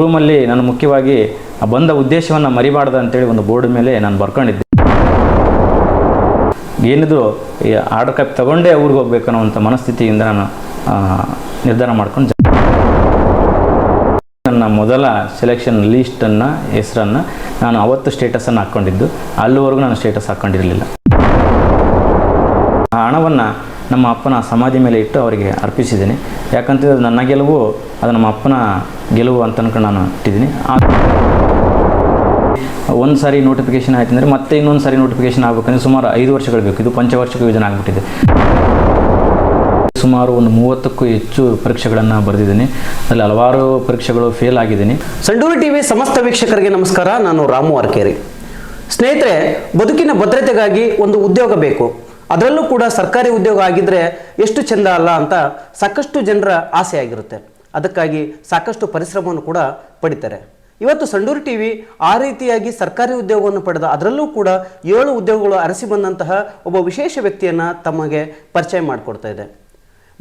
ರೂಮಲ್ಲಿ ನಾನು ಮುಖ್ಯವಾಗಿ ಬಂದ ಉದ್ದೇಶವನ್ನು ಮರಿಬಾರ್ದು ಅಂತೇಳಿ ಒಂದು ಬೋರ್ಡ್ ಮೇಲೆ ನಾನು ಬರ್ಕೊಂಡಿದ್ದೆ. ಏನಿದು ಈ ಆರ್ಡರ್ ಕಾಪಿ ತಗೊಂಡೇ ಊರಿಗೆ ಹೋಗ್ಬೇಕು ಅನ್ನೋವಂಥ ಮನಸ್ಥಿತಿಯಿಂದ ನಾನು ನಿರ್ಧಾರ ಮಾಡ್ಕೊಂಡು ನನ್ನ ಮೊದಲ ಸೆಲೆಕ್ಷನ್ ಲೀಸ್ಟನ್ನು ಹೆಸರನ್ನು ನಾನು ಅವತ್ತು ಸ್ಟೇಟಸನ್ನು ಹಾಕ್ಕೊಂಡಿದ್ದು. ಅಲ್ಲಿವರೆಗೂ ನಾನು ಸ್ಟೇಟಸ್ ಹಾಕ್ಕೊಂಡಿರಲಿಲ್ಲ ಆ ಹಣವನ್ನು ನಮ್ಮ ಅಪ್ಪನ ಸಮಾಧಿ ಮೇಲೆ ಇಟ್ಟು ಅವರಿಗೆ ಅರ್ಪಿಸಿದ್ದೀನಿ. ಯಾಕಂತಂದರೆ ನನ್ನ ಗೆಲುವು, ಅದು ನಮ್ಮ ಅಪ್ಪನ ಗೆಲುವು ಅಂತ ಅನ್ಕೊಂಡು ನಾನು ಇಟ್ಟಿದ್ದೀನಿ. ಒಂದು ಸಾರಿ ನೋಟಿಫಿಕೇಶನ್ ಆಯ್ತು ಅಂದರೆ ಮತ್ತೆ ಇನ್ನೊಂದು ಸಾರಿ ನೋಟಿಫಿಕೇಶನ್ ಆಗಬೇಕಂದ್ರೆ ಸುಮಾರು ಐದು ವರ್ಷಗಳು ಬೇಕು. ಇದು ಪಂಚವಾರ್ಷಿಕ ಯೋಜನೆ ಆಗಿಬಿಟ್ಟಿದೆ. ಸುಮಾರು ಒಂದು ಮೂವತ್ತಕ್ಕೂ ಹೆಚ್ಚು ಪರೀಕ್ಷೆಗಳನ್ನು ಬರೆದಿದ್ದೀನಿ. ಅಲ್ಲಿ ಹಲವಾರು ಪರೀಕ್ಷೆಗಳು ಫೇಲ್ ಆಗಿದ್ದೀನಿ. ಸಂಡೂರು ಟಿವಿ ಸಮಸ್ತ ವೀಕ್ಷಕರಿಗೆ ನಮಸ್ಕಾರ. ನಾನು ರಾಮು ಅರ್ಕೇರಿ ಸ್ನೇಹಿತರೆ, ಬದುಕಿನ ಭದ್ರತೆಗಾಗಿ ಒಂದು ಉದ್ಯೋಗ ಬೇಕು. ಅದರಲ್ಲೂ ಕೂಡ ಸರ್ಕಾರಿ ಉದ್ಯೋಗ ಆಗಿದ್ರೆ ಎಷ್ಟು ಚೆಂದ ಅಲ್ಲ ಅಂತ ಸಾಕಷ್ಟು ಜನರ ಆಸೆ ಆಗಿರುತ್ತೆ. ಅದಕ್ಕಾಗಿ ಸಾಕಷ್ಟು ಪರಿಶ್ರಮವನ್ನು ಕೂಡ ಪಡಿತಾರೆ. ಇವತ್ತು ಸಂಡೂರು ಟಿವಿ ಆ ರೀತಿಯಾಗಿ ಸರ್ಕಾರಿ ಉದ್ಯೋಗವನ್ನು ಪಡೆದ ಅದರಲ್ಲೂ ಕೂಡ ಏಳು ಉದ್ಯೋಗಗಳು ಅರಸಿ ಬಂದಂತಹ ಒಬ್ಬ ವಿಶೇಷ ವ್ಯಕ್ತಿಯನ್ನು ತಮಗೆ ಪರಿಚಯ ಮಾಡಿಕೊಡ್ತಾ ಇದೆ.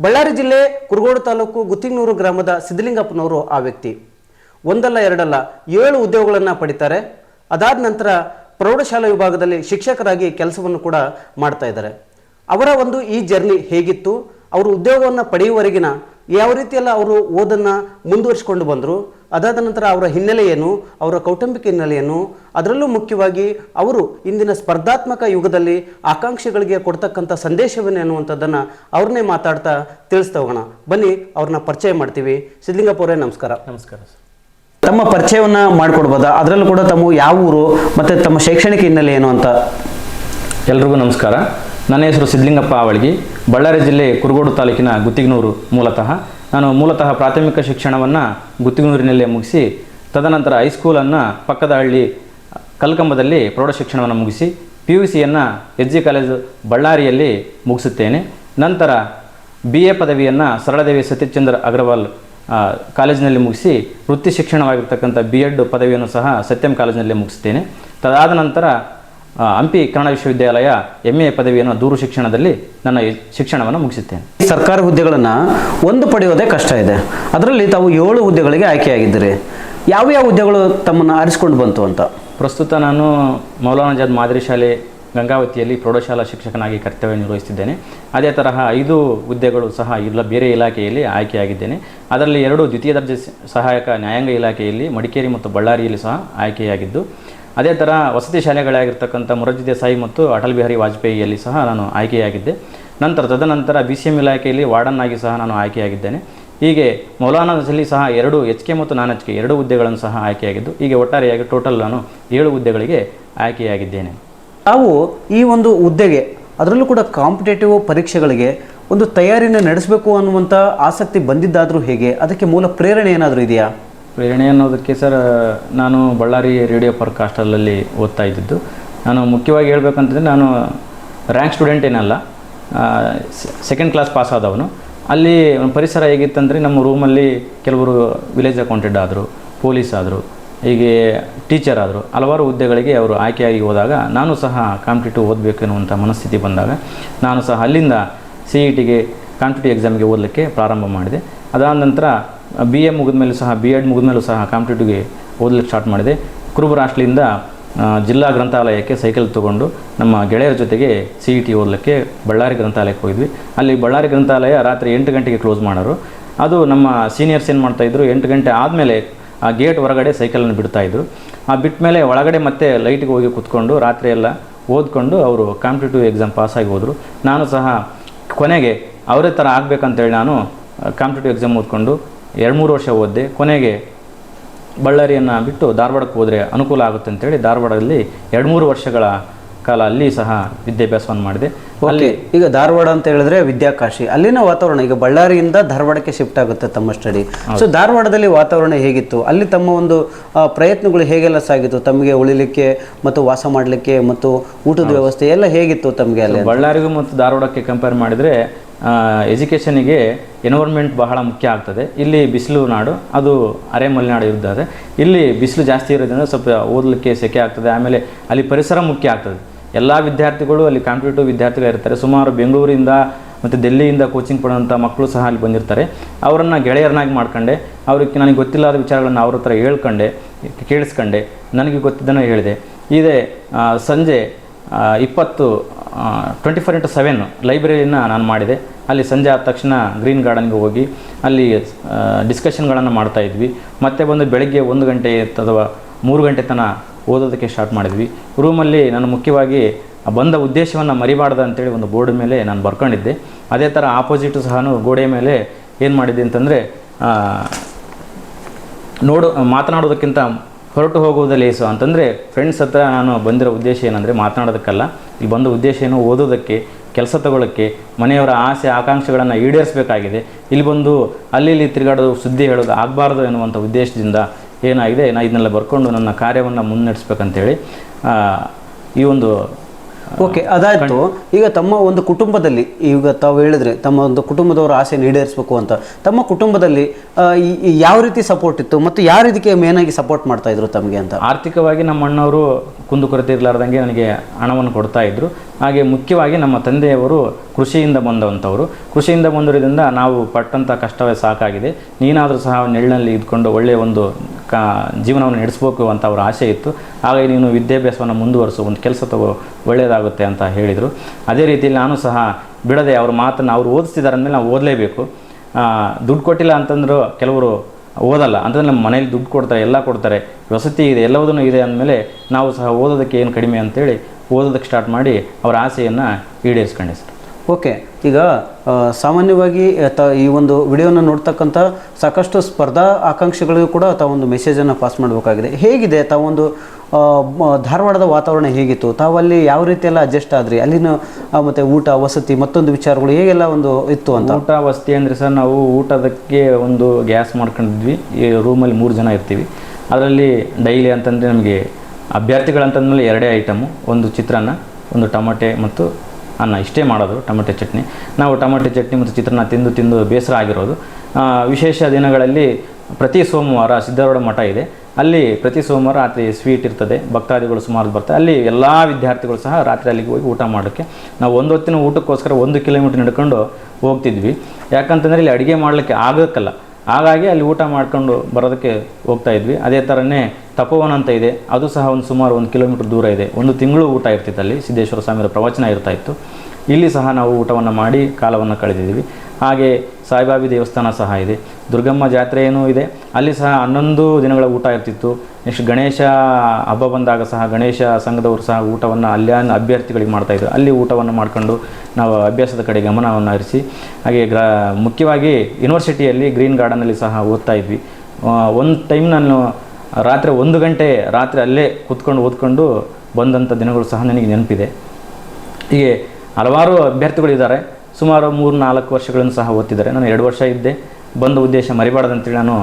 ಬಳ್ಳಾರಿ ಜಿಲ್ಲೆ ಕುರುಗೋಡು ತಾಲೂಕು ಗುತ್ತಿಂಗ್ನೂರು ಗ್ರಾಮದ ಸಿದ್ದಲಿಂಗಪ್ಪನವರು ಆ ವ್ಯಕ್ತಿ. ಒಂದಲ್ಲ ಎರಡಲ್ಲ ಏಳು ಉದ್ಯೋಗಗಳನ್ನು ಪಡಿತಾರೆ. ಅದಾದ ನಂತರ ಪ್ರೌಢಶಾಲಾ ವಿಭಾಗದಲ್ಲಿ ಶಿಕ್ಷಕರಾಗಿ ಕೆಲಸವನ್ನು ಕೂಡ ಮಾಡ್ತಾ ಇದ್ದಾರೆ. ಅವರ ಒಂದು ಈ ಜರ್ನಿ ಹೇಗಿತ್ತು? ಅವರು ಉದ್ಯೋಗವನ್ನು ಪಡೆಯುವವರೆಗಿನ ಯಾವ ರೀತಿಯೆಲ್ಲ ಅವರು ಓದನ್ನು ಮುಂದುವರಿಸಿಕೊಂಡು ಬಂದರು? ಅದಾದ ನಂತರ ಅವರ ಹಿನ್ನೆಲೆ ಏನು? ಅವರ ಕೌಟುಂಬಿಕ ಹಿನ್ನೆಲೆ ಏನು? ಅದರಲ್ಲೂ ಮುಖ್ಯವಾಗಿ ಅವರು ಇಂದಿನ ಸ್ಪರ್ಧಾತ್ಮಕ ಯುಗದಲ್ಲಿ ಆಕಾಂಕ್ಷೆಗಳಿಗೆ ಕೊಡ್ತಕ್ಕಂಥ ಸಂದೇಶವೇನು ಅನ್ನುವಂಥದ್ದನ್ನು ಅವ್ರನ್ನೇ ಮಾತಾಡ್ತಾ ತಿಳಿಸ್ತಾ ಹೋಗೋಣ. ಬನ್ನಿ ಅವ್ರನ್ನ ಪರಿಚಯ ಮಾಡ್ತೀವಿ. ಸಿದ್ಲಿಂಗಪ್ಪ ಅವರೇ, ನಮಸ್ಕಾರ. ನಮಸ್ಕಾರ ತಮ್ಮ ಪರಿಚಯವನ್ನ ಮಾಡಿಕೊಡ್ಬೋದಾ? ಅದರಲ್ಲೂ ಕೂಡ ತಮ್ಮ ಯಾವ ಊರು ಮತ್ತು ತಮ್ಮ ಶೈಕ್ಷಣಿಕ ಹಿನ್ನೆಲೆ ಏನು ಅಂತ? ಎಲ್ರಿಗೂ ನಮಸ್ಕಾರ. ನನ್ನ ಹೆಸರು ಸಿದ್ಲಿಂಗಪ್ಪ ಅವಳಿಗೆ. ಬಳ್ಳಾರಿ ಜಿಲ್ಲೆ ಕುರುಗೋಡು ತಾಲೂಕಿನ ಗುತ್ತಿಗನೂರು ಮೂಲತಃ. ನಾನು ಮೂಲತಃ ಪ್ರಾಥಮಿಕ ಶಿಕ್ಷಣವನ್ನು ಗುತ್ತಿಗನೂರಿನಲ್ಲೇ ಮುಗಿಸಿ, ತದನಂತರ ಹೈಸ್ಕೂಲನ್ನು ಪಕ್ಕದ ಹಳ್ಳಿ ಕಲ್ಕಂಬದಲ್ಲಿ ಪ್ರೌಢ ಶಿಕ್ಷಣವನ್ನು ಮುಗಿಸಿ ಪಿ ಯು ಸಿಯನ್ನು ಎಚ್ ಜಿ ಕಾಲೇಜ್ ಬಳ್ಳಾರಿಯಲ್ಲಿ ಮುಗಿಸುತ್ತೇನೆ. ನಂತರ ಬಿ ಎ ಪದವಿಯನ್ನು ಸರಳದೇವಿ ಸತೀಶ್ಚಂದ್ರ ಅಗರ್ವಾಲ್ ಕಾಲೇಜಿನಲ್ಲಿ ಮುಗಿಸಿ ವೃತ್ತಿ ಶಿಕ್ಷಣವಾಗಿರ್ತಕ್ಕಂಥ ಬಿ ಎಡ್ ಪದವಿಯನ್ನು ಸಹ ಸತ್ಯಂ ಕಾಲೇಜಿನಲ್ಲಿ ಮುಗಿಸ್ತೇನೆ. ತದಾದ ನಂತರ ಹಂಪಿ ಕನ್ನಡ ವಿಶ್ವವಿದ್ಯಾಲಯ ಎಂ ಎ ಪದವಿಯನ್ನು ದೂರು ಶಿಕ್ಷಣದಲ್ಲಿ ನನ್ನ ಶಿಕ್ಷಣವನ್ನು ಮುಗಿಸುತ್ತೇನೆ. ಸರ್ಕಾರಿ ಹುದ್ದೆಗಳನ್ನು ಒಂದು ಪಡೆಯೋದೇ ಕಷ್ಟ ಇದೆ. ಅದರಲ್ಲಿ ತಾವು ಏಳು ಹುದ್ದೆಗಳಿಗೆ ಆಯ್ಕೆಯಾಗಿದ್ದೀರಿ. ಯಾವ್ಯಾವ ಯಾವ ಹುದ್ದೆಗಳು ತಮ್ಮನ್ನು ಆರಿಸ್ಕೊಂಡು ಬಂತು ಅಂತ? ಪ್ರಸ್ತುತ ನಾನು ಮೌಲಾನಾಜಾದ್ ಮಾದರಿ ಶಾಲೆ ಗಂಗಾವತಿಯಲ್ಲಿ ಪ್ರೌಢಶಾಲಾ ಶಿಕ್ಷಕನಾಗಿ ಕರ್ತವ್ಯ ನಿರ್ವಹಿಸುತ್ತಿದ್ದೇನೆ. ಅದೇ ತರಹ ಐದು ಹುದ್ದೆಗಳು ಸಹ ಇಲ್ಲ, ಬೇರೆ ಇಲಾಖೆಯಲ್ಲಿ ಆಯ್ಕೆಯಾಗಿದ್ದೇನೆ. ಅದರಲ್ಲಿ ಎರಡು ದ್ವಿತೀಯ ದರ್ಜೆ ಸಹಾಯಕ ನ್ಯಾಯಾಂಗ ಇಲಾಖೆಯಲ್ಲಿ, ಮಡಿಕೇರಿ ಮತ್ತು ಬಳ್ಳಾರಿಯಲ್ಲಿ ಸಹ ಆಯ್ಕೆಯಾಗಿದ್ದು. ಅದೇ ಥರ ವಸತಿ ಶಾಲೆಗಳಾಗಿರ್ತಕ್ಕಂಥ ಮುರಜಿ ದೇಸಾಯಿ ಮತ್ತು ಅಟಲ್ ಬಿಹಾರಿ ವಾಜಪೇಯಿಯಲ್ಲಿ ಸಹ ನಾನು ಆಯ್ಕೆಯಾಗಿದ್ದೆ. ನಂತರ ತದನಂತರ ಬಿ ಸಿ ಎಂ ಇಲಾಖೆಯಲ್ಲಿ ವಾರ್ಡನ್ ಆಗಿ ಸಹ ನಾನು ಆಯ್ಕೆಯಾಗಿದ್ದೇನೆ. ಹೀಗೆ ಮೌಲಾನಾದಲ್ಲಿ ಸಹ ಎರಡು ಎಚ್ ಕೆ ಮತ್ತು ನಾನ್ ಎಚ್ ಕೆ ಎರಡು ಹುದ್ದೆಗಳನ್ನು ಸಹ ಆಯ್ಕೆಯಾಗಿದ್ದು. ಹೀಗೆ ಒಟ್ಟಾರೆಯಾಗಿ ಟೋಟಲ್ ನಾನು ಏಳು ಹುದ್ದೆಗಳಿಗೆ ಆಯ್ಕೆಯಾಗಿದ್ದೇನೆ. ತಾವು ಈ ಒಂದು ಹುದ್ದೆಗೆ, ಅದರಲ್ಲೂ ಕೂಡ ಕಾಂಪಿಟೇಟಿವ್ ಪರೀಕ್ಷೆಗಳಿಗೆ ಒಂದು ತಯಾರಿನ ನಡೆಸಬೇಕು ಅನ್ನುವಂಥ ಆಸಕ್ತಿ ಬಂದಿದ್ದಾದರೂ ಹೇಗೆ? ಅದಕ್ಕೆ ಮೂಲ ಪ್ರೇರಣೆ ಏನಾದರೂ ಇದೆಯಾ? ಪ್ರೇರಣೆ ಅನ್ನೋದಕ್ಕೆ ಸರ್, ನಾನು ಬಳ್ಳಾರಿ ರೇಡಿಯೋ ಪಾರ್ಕ್ ಹಾಸ್ಟೆಲಲ್ಲಿ ಓದ್ತಾ ಇದ್ದಿದ್ದು. ನಾನು ಮುಖ್ಯವಾಗಿ ಹೇಳ್ಬೇಕಂತಂದರೆ ನಾನು ರ್ಯಾಂಕ್ ಸ್ಟೂಡೆಂಟ್ ಏನಲ್ಲ ಸೆಕೆಂಡ್ ಕ್ಲಾಸ್ ಪಾಸ್ ಆದವನು. ಅಲ್ಲಿ ಪರಿಸರ ಹೇಗಿತ್ತಂದರೆ ನಮ್ಮ ರೂಮಲ್ಲಿ ಕೆಲವರು ವಿಲೇಜ್ ಅಕೌಂಟೆಂಟ್ ಆದರು ಪೊಲೀಸ್ ಆದರು. ಹೀಗೆ ಟೀಚರ್ ಆದರು, ಹಲವಾರು ಹುದ್ದೆಗಳಿಗೆ ಅವರು ಆಯ್ಕೆಯಾಗಿ ಹೋದಾಗ ನಾನು ಸಹ ಕಾಂಪಿಟೇಟಿವ್ ಓದಬೇಕು ಎನ್ನುವಂಥ ಮನಸ್ಥಿತಿ ಬಂದಾಗ ನಾನು ಸಹ ಅಲ್ಲಿಂದ ಸಿ ಇ ಟಿಗೆ ಕಾಂಪಿಟೇಟಿವ್ ಎಕ್ಸಾಮ್ಗೆ ಓದಲಿಕ್ಕೆ ಪ್ರಾರಂಭ ಮಾಡಿದೆ. ಅದಾದ ನಂತರ ಬಿ ಎ ಮೇಲೆ ಸಹ ಬಿ ಎಡ್ ಮುಗಿದ ಮೇಲೂ ಸಹ ಕಾಂಪಿಟೇಟಿವ್ಗೆ ಓದಲಿಕ್ಕೆ ಸ್ಟಾರ್ಟ್ ಮಾಡಿದೆ. ಕುರುಬರ ರಾಷ್ಟ್ರದಿಂದ ಜಿಲ್ಲಾ ಗ್ರಂಥಾಲಯಕ್ಕೆ ಸೈಕಲ್ ತಗೊಂಡು ನಮ್ಮ ಗೆಳೆಯರ ಜೊತೆಗೆ ಸಿ ಇ ಟಿ ಓದಲಿಕ್ಕೆ ಬಳ್ಳಾರಿ ಗ್ರಂಥಾಲಯಕ್ಕೆ ಹೋಗಿದ್ವಿ. ಅಲ್ಲಿ ಬಳ್ಳಾರಿ ಗ್ರಂಥಾಲಯ ರಾತ್ರಿ ಎಂಟು ಗಂಟೆಗೆ ಕ್ಲೋಸ್ ಮಾಡೋರು. ಅದು ನಮ್ಮ ಸೀನಿಯರ್ಸ್ ಏನು ಮಾಡ್ತಾಯಿದ್ರು ಎಂಟು ಗಂಟೆ ಆದಮೇಲೆ ಆ ಗೇಟ್ ಹೊರಗಡೆ ಸೈಕಲನ್ನು ಬಿಡ್ತಾಯಿದ್ರು ಆ ಬಿಟ್ಟ ಮೇಲೆ ಒಳಗಡೆ ಮತ್ತೆ ಲೈಟಿಗೆ ಹೋಗಿ ಕೂತ್ಕೊಂಡು ರಾತ್ರಿ ಎಲ್ಲ ಓದ್ಕೊಂಡು ಅವರು ಕಾಂಪಿಟೇಟಿವ್ ಎಕ್ಸಾಮ್ ಪಾಸಾಗಿ ಹೋದರು. ನಾನು ಸಹ ಕೊನೆಗೆ ಅವರೇ ಥರ ಆಗಬೇಕಂತೇಳಿ ನಾನು ಕಾಂಪಿಟೇಟಿವ್ ಎಕ್ಸಾಮ್ ಓದ್ಕೊಂಡು ಎರಡು ಮೂರು ವರ್ಷ ಓದಿದೆ. ಕೊನೆಗೆ ಬಳ್ಳಾರಿಯನ್ನು ಬಿಟ್ಟು ಧಾರವಾಡಕ್ಕೆ ಹೋದರೆ ಅನುಕೂಲ ಆಗುತ್ತೆ ಅಂತೇಳಿ ಧಾರವಾಡದಲ್ಲಿ ಎರಡು ಮೂರು ವರ್ಷಗಳ ಕಾಲ ಅಲ್ಲಿ ಸಹ ವಿದ್ಯಾಭ್ಯಾಸವನ್ನು ಮಾಡಿದೆ. ಅಲ್ಲಿ ಈಗ ಧಾರವಾಡ ಅಂತ ಹೇಳಿದ್ರೆ ವಿದ್ಯಾಕಾಶಿ. ಅಲ್ಲಿನ ವಾತಾವರಣ ಈಗ ಬಳ್ಳಾರಿಯಿಂದ ಧಾರವಾಡಕ್ಕೆ ಶಿಫ್ಟ್ ಆಗುತ್ತೆ ತಮ್ಮ ಸ್ಟಡಿ ಸೊ ಧಾರವಾಡದಲ್ಲಿ ವಾತಾವರಣ ಹೇಗಿತ್ತು? ಅಲ್ಲಿ ತಮ್ಮ ಒಂದು ಪ್ರಯತ್ನಗಳು ಹೇಗೆಲ್ಲ ಸಾಗಿತ್ತು ತಮಗೆ ಉಳಿಲಿಕ್ಕೆ ಮತ್ತು ವಾಸ ಮಾಡಲಿಕ್ಕೆ ಮತ್ತು ಊಟದ ವ್ಯವಸ್ಥೆ ಎಲ್ಲ ಹೇಗಿತ್ತು ತಮಗೆ ಅಲ್ಲಿ ಬಳ್ಳಾರಿಗೂ ಮತ್ತು ಧಾರವಾಡಕ್ಕೆ ಕಂಪೇರ್ ಮಾಡಿದರೆ ಎಜುಕೇಷನಿಗೆ ಎನ್ವೈರ್ಮೆಂಟ್ ಬಹಳ ಮುಖ್ಯ ಆಗ್ತದೆ. ಇಲ್ಲಿ ಬಿಸಿಲು ನಾಡು ಅದು ಅರೆ ಮಲೆನಾಡು ಇರ್ತದೆ ಇಲ್ಲಿ ಬಿಸಿಲು ಜಾಸ್ತಿ ಇರೋದ್ರಿಂದ ಸ್ವಲ್ಪ ಓದಲಿಕ್ಕೆ ಸೆಕೆ ಆಗ್ತದೆ. ಆಮೇಲೆ ಅಲ್ಲಿ ಪರಿಸರ ಮುಖ್ಯ ಆಗ್ತದೆ. ಎಲ್ಲ ವಿದ್ಯಾರ್ಥಿಗಳು ಅಲ್ಲಿ ಕಾಂಪಿಟೇಟಿವ್ ವಿದ್ಯಾರ್ಥಿಗಳು ಇರ್ತಾರೆ. ಸುಮಾರು ಬೆಂಗಳೂರಿಂದ ಮತ್ತು ದಿಲ್ಲಿಯಿಂದ ಕೋಚಿಂಗ್ ಪಡೆಯುವಂಥ ಮಕ್ಕಳು ಸಹ ಅಲ್ಲಿ ಬಂದಿರ್ತಾರೆ. ಅವರನ್ನು ಗೆಳೆಯರನ್ನಾಗಿ ಮಾಡ್ಕೊಂಡೆ. ಅವ್ರಿಗೆ ನನಗೆ ಗೊತ್ತಿಲ್ಲದ ವಿಚಾರಗಳನ್ನು ಅವ್ರ ಹತ್ರ ಹೇಳ್ಕೊಂಡೆ, ಕೇಳಿಸ್ಕೊಂಡೆ. ನನಗೆ ಗೊತ್ತಿದ್ದನ್ನು ಹೇಳಿದೆ. ಇದೇ ಸಂಜೆ ಇಪ್ಪತ್ತು ಟ್ವೆಂಟಿ ಫೋರ್ ಇಂಟು ಸೆವೆನ್ ಲೈಬ್ರರಿನ ನಾನು ಮಾಡಿದೆ. ಅಲ್ಲಿ ಸಂಜೆ ಆದ ತಕ್ಷಣ ಗ್ರೀನ್ ಗಾರ್ಡನ್ಗೆ ಹೋಗಿ ಅಲ್ಲಿ ಡಿಸ್ಕಷನ್ಗಳನ್ನು ಮಾಡ್ತಾಯಿದ್ವಿ ಮತ್ತೆ ಬಂದು ಬೆಳಗ್ಗೆ ಒಂದು ಗಂಟೆ ಅಥವಾ ಮೂರು ಗಂಟೆ ತನಕ ಓದೋದಕ್ಕೆ ಸ್ಟಾರ್ಟ್ ಮಾಡಿದ್ವಿ. ರೂಮಲ್ಲಿ ನಾನು ಮುಖ್ಯವಾಗಿ ಬಂದ ಉದ್ದೇಶವನ್ನು ಮರಿಬಾರ್ದ ಅಂತೇಳಿ ಒಂದು ಬೋರ್ಡ್ ಮೇಲೆ ನಾನು ಬರ್ಕೊಂಡಿದ್ದೆ. ಅದೇ ಥರ ಆಪೋಸಿಟ್ ಸಹ ಗೋಡೆ ಮೇಲೆ ಏನು ಮಾಡಿದ್ದೆ ಅಂತಂದರೆ ನೋಡು, ಮಾತನಾಡೋದಕ್ಕಿಂತ ಹೊರಟು ಹೋಗುವುದೇ ಲೇಸು ಅಂತಂದರೆ ಫ್ರೆಂಡ್ಸ್ ಹತ್ರ ನಾನು ಬಂದಿರೋ ಉದ್ದೇಶ ಏನಂದರೆ ಮಾತನಾಡೋದಕ್ಕಲ್ಲ. ಇಲ್ಲಿ ಬಂದ ಉದ್ದೇಶ ಏನು? ಓದೋದಕ್ಕೆ ಕೆಲಸ ತಗೊಳ್ಳೋಕ್ಕೆ ಮನೆಯವರ ಆಸೆ, ಆಕಾಂಕ್ಷೆಗಳನ್ನು ಈಡೇರಿಸಬೇಕಾಗಿದೆ. ಇಲ್ಲಿ ಬಂದು ಅಲ್ಲಿ ತಿರುಗಾಡೋದು, ಸುದ್ದಿ ಹೇಳೋದು ಆಗಬಾರ್ದು ಎನ್ನುವಂಥ ಉದ್ದೇಶದಿಂದ ಏನಾಗಿದೆ ನಾನು ಇದನ್ನೆಲ್ಲ ಬರ್ಕೊಂಡು ನನ್ನ ಕಾರ್ಯವನ್ನು ಮುನ್ನಡೆಸ್ಬೇಕಂತೇಳಿ ಈ ಒಂದು ಓಕೆ ಅದಾಯಿತು. ಈಗ ತಮ್ಮ ಒಂದು ಕುಟುಂಬದಲ್ಲಿ ಈಗ ತಾವು ಹೇಳಿದ್ರೆ ತಮ್ಮ ಒಂದು ಕುಟುಂಬದವರ ಆಸೆ ಈಡೇರಿಸಬೇಕು ಅಂತ ತಮ್ಮ ಕುಟುಂಬದಲ್ಲಿ ಯಾವ ರೀತಿ ಸಪೋರ್ಟ್ ಇತ್ತು ಮತ್ತು ಯಾರು ಇದಕ್ಕೆ ಮೇನ್ ಆಗಿ ಸಪೋರ್ಟ್ ಮಾಡ್ತಾ ಇದ್ರು ತಮಗೆ ಅಂತ? ಆರ್ಥಿಕವಾಗಿ ನಮ್ಮ ಅಣ್ಣವರು ಕುಂದುಕೊರತೆ ಇರಲಾರ್ದಂಗೆ ನನಗೆ ಹಣವನ್ನು ಕೊಡ್ತಾ ಇದ್ದರು ಹಾಗೆ ಮುಖ್ಯವಾಗಿ ನಮ್ಮ ತಂದೆಯವರು ಕೃಷಿಯಿಂದ ಬಂದವಂಥವರು. ಕೃಷಿಯಿಂದ ಬಂದಿರೋದ್ರಿಂದ ನಾವು ಪಟ್ಟಂಥ ಕಷ್ಟವೇ ಸಾಕಾಗಿದೆ. ನೀನಾದರೂ ಸಹ ನೆರಳಿನಲ್ಲಿ ಇದ್ಕೊಂಡು ಒಳ್ಳೆಯ ಒಂದು ಕಾ, ಜೀವನವನ್ನು ನಡೆಸಬೇಕು ಅಂತ ಅವರ ಆಸೆ ಇತ್ತು. ಹಾಗಾಗಿ ನೀನು ವಿದ್ಯಾಭ್ಯಾಸವನ್ನು ಮುಂದುವರಿಸು, ಒಂದು ಕೆಲಸ ತಗೋ, ಒಳ್ಳೆಯದಾಗುತ್ತೆ ಅಂತ ಹೇಳಿದರು. ಅದೇ ರೀತಿಯಲ್ಲಿ ನಾನು ಸಹ ಬಿಡದೆ ಅವ್ರ ಮಾತನ್ನು ಅವ್ರು ಓದಿಸ್ತಿದ್ದಾರೆ ಅಂದಮೇಲೆ ನಾವು ಓದಲೇಬೇಕು. ದುಡ್ಡು ಕೊಟ್ಟಿಲ್ಲ ಅಂತಂದ್ರು ಕೆಲವರು ಓದಲ್ಲ, ಅಂತಂದ್ರೆ ನಮ್ಮ ಮನೇಲಿ ದುಡ್ಡು ಕೊಡ್ತಾರೆ, ಎಲ್ಲ ಕೊಡ್ತಾರೆ. ವಸತಿ ಇದೆ ಎಲ್ಲವುದೂ ಇದೆ ಅಂದಮೇಲೆ ನಾವು ಸಹ ಓದೋದಕ್ಕೆ ಏನು ಕಡಿಮೆ ಅಂತೇಳಿ ಓದೋದಕ್ಕೆ ಸ್ಟಾರ್ಟ್ ಮಾಡಿ ಅವರ ಆಸೆಯನ್ನು ಈಡೇರಿಸ್ಕೊಂಡೆ ಸರ್. ಓಕೆ ಈಗ ಸಾಮಾನ್ಯವಾಗಿ ತ ಈ ಒಂದು ವಿಡಿಯೋನ ನೋಡ್ತಕ್ಕಂಥ ಸಾಕಷ್ಟು ಸ್ಪರ್ಧಾ ಆಕಾಂಕ್ಷಿಗಳಿಗೂ ಕೂಡ ತಾವೊಂದು ಮೆಸೇಜನ್ನು ಪಾಸ್ ಮಾಡಬೇಕಾಗಿದೆ. ಹೇಗಿದೆ ತಾವೊಂದು ಧಾರವಾಡದ ವಾತಾವರಣ ಹೇಗಿತ್ತು? ತಾವಲ್ಲಿ ಯಾವ ರೀತಿ ಎಲ್ಲ ಅಡ್ಜಸ್ಟ್ ಆದ್ರಿ? ಅಲ್ಲಿನ ಮತ್ತೆ ಊಟ ವಸತಿ ಮತ್ತೊಂದು ವಿಚಾರಗಳು ಹೇಗೆಲ್ಲ ಒಂದು ಇತ್ತು ಅಂತ? ಊಟ ವಸತಿ ಅಂದರೆ ಸರ್ ನಾವು ಊಟದಕ್ಕೆ ಒಂದು ಗ್ಯಾಸ್ ಮಾಡ್ಕೊಂಡಿದ್ವಿ. ಈ ರೂಮಲ್ಲಿ ಮೂರು ಜನ ಇರ್ತೀವಿ. ಅದರಲ್ಲಿ ಡೈಲಿ ಅಂತಂದರೆ ನಮಗೆ ಅಭ್ಯರ್ಥಿಗಳಂತಂದಮೇಲೆ ಎರಡೇ ಐಟಮು, ಒಂದು ಚಿತ್ರಾನ್ನ, ಒಂದು ಟಮಟೆ ಮತ್ತು ಅನ್ನ. ಇಷ್ಟೇ ಮಾಡೋದು, ಟೊಮೆಟೊ ಚಟ್ನಿ. ನಾವು ಟೊಮೆಟೊ ಚಟ್ನಿ ಮತ್ತು ಚಿತ್ರಾನ್ನ ತಿಂದು ತಿಂದು ಬೇಸರ ಆಗಿರೋದು. ವಿಶೇಷ ದಿನಗಳಲ್ಲಿ ಪ್ರತಿ ಸೋಮವಾರ ಸಿದ್ಧಾರೂಢ ಮಠ ಇದೆ. ಅಲ್ಲಿ ಪ್ರತಿ ಸೋಮವಾರ ರಾತ್ರಿ ಸ್ವೀಟ್ ಇರ್ತದೆ, ಭಕ್ತಾದಿಗಳು ಸುಮಾರು ಬರ್ತಾರೆ. ಅಲ್ಲಿ ಎಲ್ಲ ವಿದ್ಯಾರ್ಥಿಗಳು ಸಹ ರಾತ್ರಿ ಅಲ್ಲಿಗೆ ಹೋಗಿ ಊಟ ಮಾಡೋಕ್ಕೆ. ನಾವು ಒಂದು ಹೊತ್ತಿನ ಊಟಕ್ಕೋಸ್ಕರ ಒಂದು ಕಿಲೋಮೀಟ್ರ್ ನಡ್ಕೊಂಡು ಹೋಗ್ತಿದ್ವಿ. ಯಾಕಂತಂದರೆ ಇಲ್ಲಿ ಅಡುಗೆ ಮಾಡಲಿಕ್ಕೆ ಆಗೋಕ್ಕಲ್ಲ. ಹಾಗಾಗಿ ಅಲ್ಲಿ ಊಟ ಮಾಡ್ಕೊಂಡು ಬರೋದಕ್ಕೆ ಹೋಗ್ತಾ ಇದ್ವಿ. ಅದೇ ಥರನೇ ತಪೋವನ ಅಂತ ಇದೆ. ಅದು ಸಹ ಒಂದು ಸುಮಾರು ಒಂದು ಕಿಲೋಮೀಟ್ರ್ ದೂರ ಇದೆ. ಒಂದು ತಿಂಗಳು ಊಟ ಇರ್ತಿತ್ತು ಅಲ್ಲಿ. ಸಿದ್ದೇಶ್ವರ ಸ್ವಾಮಿಯ ಪ್ರವಚನ ಇರ್ತಾ ಇತ್ತು. ಇಲ್ಲಿ ಸಹ ನಾವು ಊಟವನ್ನು ಮಾಡಿ ಕಾಲವನ್ನು ಕಳೆದಿದ್ದೀವಿ. ಹಾಗೆ ಸಾಯಿಬಾಬಿ ದೇವಸ್ಥಾನ ಸಹ ಇದೆ. ದುರ್ಗಮ್ಮ ಜಾತ್ರೆ ಏನೂ ಇದೆ. ಅಲ್ಲಿ ಸಹ ಹನ್ನೊಂದು ದಿನಗಳ ಊಟ ಇರ್ತಿತ್ತು. ನೆಕ್ಸ್ಟ್ ಗಣೇಶ ಹಬ್ಬ ಬಂದಾಗ ಸಹ ಗಣೇಶ ಸಂಘದವರು ಸಹ ಊಟವನ್ನು ಅಲ್ಲಿಯ ಅಭ್ಯರ್ಥಿಗಳಿಗೆ ಮಾಡ್ತಾಯಿದ್ರು ಅಲ್ಲಿ ಊಟವನ್ನು ಮಾಡ್ಕೊಂಡು ನಾವು ಅಭ್ಯಾಸದ ಕಡೆ ಗಮನವನ್ನು ಹರಿಸಿ, ಹಾಗೆ ಗ್ರಾ, ಮುಖ್ಯವಾಗಿ ಯೂನಿವರ್ಸಿಟಿಯಲ್ಲಿ ಗ್ರೀನ್ ಗಾರ್ಡನಲ್ಲಿ ಸಹ ಓದ್ತಾ ಇದ್ವಿ. ಒಂದು ಟೈಮ್ ನಾನು ರಾತ್ರಿ ಒಂದು ಗಂಟೆ ರಾತ್ರಿ ಅಲ್ಲೇ ಕೂತ್ಕೊಂಡು ಓದ್ಕೊಂಡು ಬಂದಂಥ ದಿನಗಳು ಸಹ ನನಗೆ ನೆನಪಿದೆ. ಹೀಗೆ ಹಲವಾರು ಅಭ್ಯರ್ಥಿಗಳಿದ್ದಾರೆ ಸುಮಾರು ಮೂರು ನಾಲ್ಕು ವರ್ಷಗಳನ್ನು ಸಹ ಓದ್ತಿದ್ದಾರೆ. ನಾನು ಎರಡು ವರ್ಷ ಇದ್ದೆ. ಬಂದ ಉದ್ದೇಶ ಮರಿಬಾರ್ದಂತೇಳಿ ನಾನು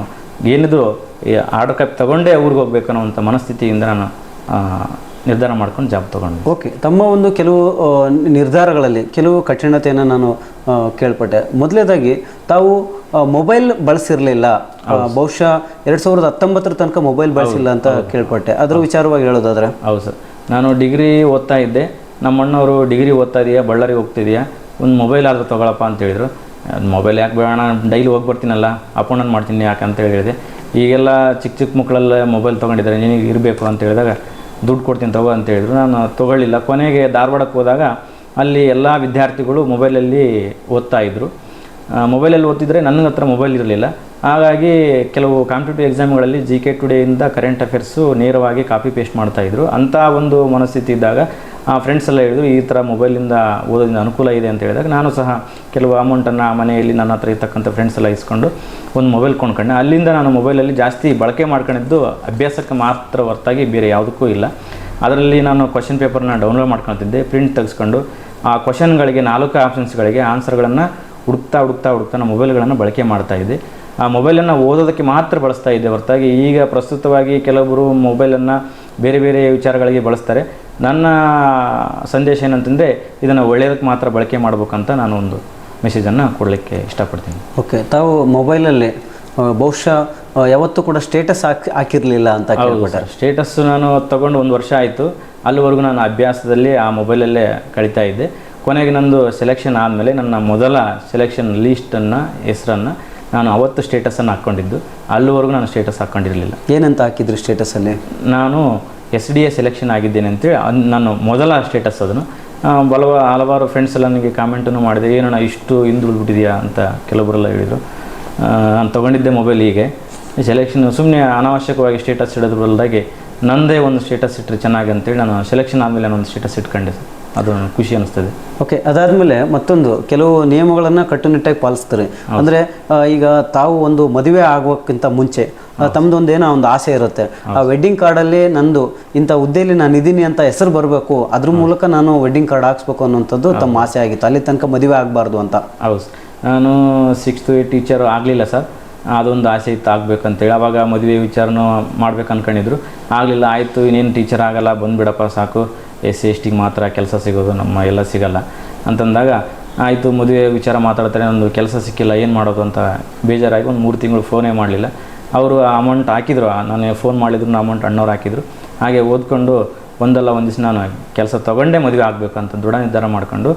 ಏನಿದ್ರು ಈ ಆರ್ಡರ್ ಕಾಪಿ ತೊಗೊಂಡೇ ಊರಿಗೆ ಹೋಗ್ಬೇಕು ಅನ್ನೋವಂಥ ಮನಸ್ಥಿತಿಯಿಂದ ನಾನು ನಿರ್ಧಾರ ಮಾಡ್ಕೊಂಡು ಜಾಬ್ ತೊಗೊಂಡೆ. ಓಕೆ ತಮ್ಮ ಒಂದು ಕೆಲವು ನಿರ್ಧಾರಗಳಲ್ಲಿ ಕೆಲವು ಕಠಿಣತೆಯನ್ನು ನಾನು ಕೇಳ್ಪಟ್ಟೆ. ಮೊದಲನೇದಾಗಿ ತಾವು ಮೊಬೈಲ್ ಬಳಸಿರಲಿಲ್ಲ. ಬಹುಶಃ ಎರಡು ಸಾವಿರದ ಹತ್ತೊಂಬತ್ತರ ತನಕ ಮೊಬೈಲ್ ಬಳಸಿಲ್ಲ ಅಂತ ಕೇಳ್ಪಟ್ಟೆ. ಅದರ ವಿಚಾರವಾಗಿ ಹೇಳೋದಾದ್ರೆ? ಹೌದು ಸರ್. ನಾನು ಡಿಗ್ರಿ ಓದ್ತಾ ಇದ್ದೆ. ನಮ್ಮ ಅಣ್ಣವರು ಡಿಗ್ರಿ ಓದ್ತಾ ಇದೆಯಾ ಬಳ್ಳಾರಿಗೆ ಹೋಗ್ತಿದೆಯಾ ಒಂದು ಮೊಬೈಲ್ ಆದರೂ ತೊಗೊಳಪ್ಪ ಅಂತ ಹೇಳಿದರು. ಮೊಬೈಲ್ ಯಾಕೆ ಬೇಡ ಡೈಲಿ ಹೋಗಿ ಬರ್ತೀನಲ್ಲ ಅಪ್ ನಾನು ಮಾಡ್ತೀನಿ ಯಾಕೆ ಅಂತ ಹೇಳಿದೆ. ಈಗೆಲ್ಲ ಚಿಕ್ಕ ಚಿಕ್ಕ ಮಕ್ಕಳೆಲ್ಲ ಮೊಬೈಲ್ ತೊಗೊಂಡಿದ್ದಾರೆ, ನಿನಗೆ ಇರಬೇಕು ಅಂತ ಹೇಳಿದಾಗ ದುಡ್ಡು ಕೊಡ್ತೀನಿ ತಗೋ ಅಂತ ಹೇಳಿದ್ರು. ನಾನು ತೊಗೊಳ್ಳಿಲ್ಲ. ಕೊನೆಗೆ ಧಾರವಾಡಕ್ಕೆ ಹೋದಾಗ ಅಲ್ಲಿ ಎಲ್ಲ ವಿದ್ಯಾರ್ಥಿಗಳು ಮೊಬೈಲಲ್ಲಿ ಓದ್ತಾ ಇದ್ದರು ಮೊಬೈಲಲ್ಲಿ ಓದ್ತಿದ್ರೆ ನನ್ನ ಹತ್ರ ಮೊಬೈಲ್ ಇರಲಿಲ್ಲ. ಹಾಗಾಗಿ ಕೆಲವು ಕಾಂಪಿಟೇಟಿವ್ ಎಕ್ಸಾಮ್ಗಳಲ್ಲಿ ಜಿ ಕೆ ಟುಡೇಯಿಂದ ಕರೆಂಟ್ ಅಫೇರ್ಸು ನೇರವಾಗಿ ಕಾಪಿ ಪೇಸ್ಟ್ ಮಾಡ್ತಾಯಿದ್ರು ಅಂಥ ಒಂದು ಮನಸ್ಥಿತಿ ಇದ್ದಾಗ ಫ್ರೆಂಡ್ಸ್ ಎಲ್ಲ ಹೇಳಿದ್ರು, ಈ ಥರ ಮೊಬೈಲಿಂದ ಓದೋದ್ರಿಂದ ಅನುಕೂಲ ಇದೆ ಅಂತ ಹೇಳಿದಾಗ ನಾನು ಸಹ ಕೆಲವು ಅಮೌಂಟನ್ನು ಮನೆಯಲ್ಲಿ ನನ್ನ ಹತ್ರ ಇರ್ತಕ್ಕಂಥ ಫ್ರೆಂಡ್ಸ್ ಎಲ್ಲ ಇಸ್ಕೊಂಡು ಒಂದು ಮೊಬೈಲ್ ಕೊಂಡ್ಕೊಂಡೆ. ಅಲ್ಲಿಂದ ನಾನು ಮೊಬೈಲಲ್ಲಿ ಜಾಸ್ತಿ ಬಳಕೆ ಮಾಡ್ಕೊಂಡಿದ್ದು ಅಭ್ಯಾಸಕ್ಕೆ ಮಾತ್ರ ಹೊರತಾಗಿ ಬೇರೆ ಯಾವುದಕ್ಕೂ ಇಲ್ಲ. ಅದರಲ್ಲಿ ನಾನು ಕ್ವಶನ್ ಪೇಪರ್ನ ಡೌನ್ಲೋಡ್ ಮಾಡ್ಕೊಳ್ತಿದ್ದೆ ಪ್ರಿಂಟ್ ತೆಗೆಸ್ಕೊಂಡು ಆ ಕ್ವಶನ್ಗಳಿಗೆ ನಾಲ್ಕು ಆಪ್ಷನ್ಸ್ಗಳಿಗೆ ಆನ್ಸರ್ಗಳನ್ನು ಹುಡುಕ್ತಾ ಹುಡುಕ್ತಾ ಹುಡುಕ್ತಾ ನಾನು ಮೊಬೈಲ್ಗಳನ್ನು ಬಳಕೆ ಮಾಡ್ತಾ ಇದ್ದೆ. ಆ ಮೊಬೈಲನ್ನು ಓದೋದಕ್ಕೆ ಮಾತ್ರ ಬಳಸ್ತಾ ಇದ್ದೆ ಹೊರತಾಗಿ. ಈಗ ಪ್ರಸ್ತುತವಾಗಿ ಕೆಲವೊಬ್ಬರು ಮೊಬೈಲನ್ನು ಬೇರೆ ಬೇರೆ ವಿಚಾರಗಳಿಗೆ ಬಳಸ್ತಾರೆ. ನನ್ನ ಸಂದೇಶ ಏನಂತಂದರೆ ಇದನ್ನು ಒಳ್ಳೆಯದಕ್ಕೆ ಮಾತ್ರ ಬಳಕೆ ಮಾಡಬೇಕಂತ ನಾನು ಒಂದು ಮೆಸೇಜನ್ನು ಕೊಡಲಿಕ್ಕೆ ಇಷ್ಟಪಡ್ತೀನಿ. ಓಕೆ ತಾವು ಮೊಬೈಲಲ್ಲಿ ಬಹುಶಃ ಯಾವತ್ತೂ ಕೂಡ ಸ್ಟೇಟಸ್ ಹಾಕಿ ಹಾಕಿರಲಿಲ್ಲ ಅಂತ ಕೇಳ್ಪಟ್ಟೆ ಸ್ಟೇಟಸ್ ನಾನು ತಗೊಂಡು ಒಂದು ವರ್ಷ ಆಯಿತು. ಅಲ್ಲಿವರೆಗೂ ನಾನು ಅಭ್ಯಾಸದಲ್ಲಿ ಆ ಮೊಬೈಲಲ್ಲೇ ಕಳೀತಾ ಇದ್ದೆ. ಕೊನೆಗೆ ನಂದು ಸೆಲೆಕ್ಷನ್ ಆದಮೇಲೆ ನನ್ನ ಮೊದಲ ಸೆಲೆಕ್ಷನ್ ಲೀಸ್ಟನ್ನು ಹೆಸರನ್ನು ನಾನು ಅವತ್ತು ಸ್ಟೇಟಸನ್ನು ಹಾಕ್ಕೊಂಡಿದ್ದು. ಅಲ್ಲಿವರೆಗೂ ನಾನು ಸ್ಟೇಟಸ್ ಹಾಕ್ಕೊಂಡಿರಲಿಲ್ಲ ಏನಂತ ಹಾಕಿದ್ರು ಸ್ಟೇಟಸಲ್ಲಿ ನಾನು ಎಸ್ ಡಿ ಎ ಸೆಲೆಕ್ಷನ್ ಆಗಿದ್ದೇನೆ ಅಂತೇಳಿ ಅದ್ ನಾನು ಮೊದಲ ಸ್ಟೇಟಸ್ ಅದನ್ನು. ಬಲವ ಹಲವಾರು ಫ್ರೆಂಡ್ಸ್ ಎಲ್ಲ ನನಗೆ ಕಾಮೆಂಟನ್ನು ಮಾಡಿದೆ ಏನಣ್ಣ ಇಷ್ಟು ಹಿಂದುಳಿದ್ಬಿಟ್ಟಿದೆಯಾ? ಅಂತ ಕೆಲವರೆಲ್ಲ ಹೇಳಿದರು. ನಾನು ತೊಗೊಂಡಿದ್ದೆ ಮೊಬೈಲ್ ಹೀಗೆ. ಸೆಲೆಕ್ಷನ್ ಸುಮ್ಮನೆ ಅನಾವಶ್ಯಕವಾಗಿ ಸ್ಟೇಟಸ್ ಇಡೋದ್ರ ಬದಲಾಗಿ ನಂದೇ ಒಂದು ಸ್ಟೇಟಸ್ ಇಟ್ಟರೆ ಚೆನ್ನಾಗಿ ಅಂತೇಳಿ ನಾನು ಸೆಲೆಕ್ಷನ್ ಆದಮೇಲೆ ನಾನು ಒಂದು ಸ್ಟೇಟಸ್ ಇಟ್ಕೊಂಡೆ ಸರ್. ಅದು ನನಗೆ ಖುಷಿ ಅನಿಸ್ತದೆ. ಓಕೆ ಅದಾದಮೇಲೆ ಮತ್ತೊಂದು. ಕೆಲವು ನಿಯಮಗಳನ್ನು ಕಟ್ಟುನಿಟ್ಟಾಗಿ ಪಾಲಿಸ್ತಾರೆ. ಅಂದರೆ ಈಗ ತಾವು ಒಂದು ಮದುವೆ ಆಗೋಕ್ಕಿಂತ ಮುಂಚೆ ಏನೋ ಒಂದು ಆಸೆ ಇರುತ್ತೆ. ಆ ವೆಡ್ಡಿಂಗ್ ಕಾರ್ಡಲ್ಲಿ ನಂದು ಇಂಥ ಹುದ್ದೆಯಲ್ಲಿ ನಾನು ಇದ್ದೀನಿ ಅಂತ ಹೆಸರು ಬರಬೇಕು ಅದ್ರ ಮೂಲಕ ನಾನು ವೆಡ್ಡಿಂಗ್ ಕಾರ್ಡ್ ಹಾಕ್ಸ್ಬೇಕು ಅನ್ನೋಂಥದ್ದು ತಮ್ಮ ಆಸೆ ಆಗಿತ್ತು. ಅಲ್ಲಿ ತನಕ ಮದುವೆ ಆಗಬಾರ್ದು ಅಂತ. ಹೌದು. ನಾನು ಸಿಕ್ಸ್ತ್ ಟೀಚರ್ ಆಗಲಿಲ್ಲ ಸರ್. ಅದೊಂದು ಆಸೆ ಇತ್ತು ಆಗಬೇಕಂತೇಳಿ. ಆವಾಗ ಮದುವೆ ವಿಚಾರನೂ ಮಾಡ್ಬೇಕು ಅನ್ಕೊಂಡಿದ್ರು. ಆಗಲಿಲ್ಲ ಆಯಿತು ಇನ್ನೇನು ಟೀಚರ್ ಆಗಲ್ಲ ಬಂದುಬಿಡಪ್ಪ ಸಾಕು. ಎಸ್ ಸಿ ಎಸ್ ಟಿಗೆ ಮಾತ್ರ ಕೆಲಸ ಸಿಗೋದು ನಮ್ಮ ಎಲ್ಲ ಸಿಗಲ್ಲ. ಅಂತಂದಾಗ ಆಯಿತು ಮದುವೆ ವಿಚಾರ ಮಾತಾಡ್ತಾರೆ ಒಂದು ಕೆಲಸ ಸಿಕ್ಕಿಲ್ಲ ಏನು ಮಾಡೋದು ಅಂತ ಬೇಜಾರಾಗಿ ಒಂದು ಮೂರು ತಿಂಗಳು ಫೋನೇ ಮಾಡಲಿಲ್ಲ. ಅವರು ಅಮೌಂಟ್ ಹಾಕಿದ್ರು. ನಾನು ಫೋನ್ ಮಾಡಿದ್ರು ಅಮೌಂಟ್ ಅಣ್ಣವ್ರು ಹಾಕಿದ್ರು. ಹಾಗೆ ಓದ್ಕೊಂಡು ಒಂದಲ್ಲ ಒಂದು ದಿವಸ ನಾನು ಕೆಲಸ ತೊಗೊಂಡೇ ಮದುವೆ ಆಗಬೇಕಂತ ದೃಢ ನಿರ್ಧಾರ ಮಾಡ್ಕೊಂಡು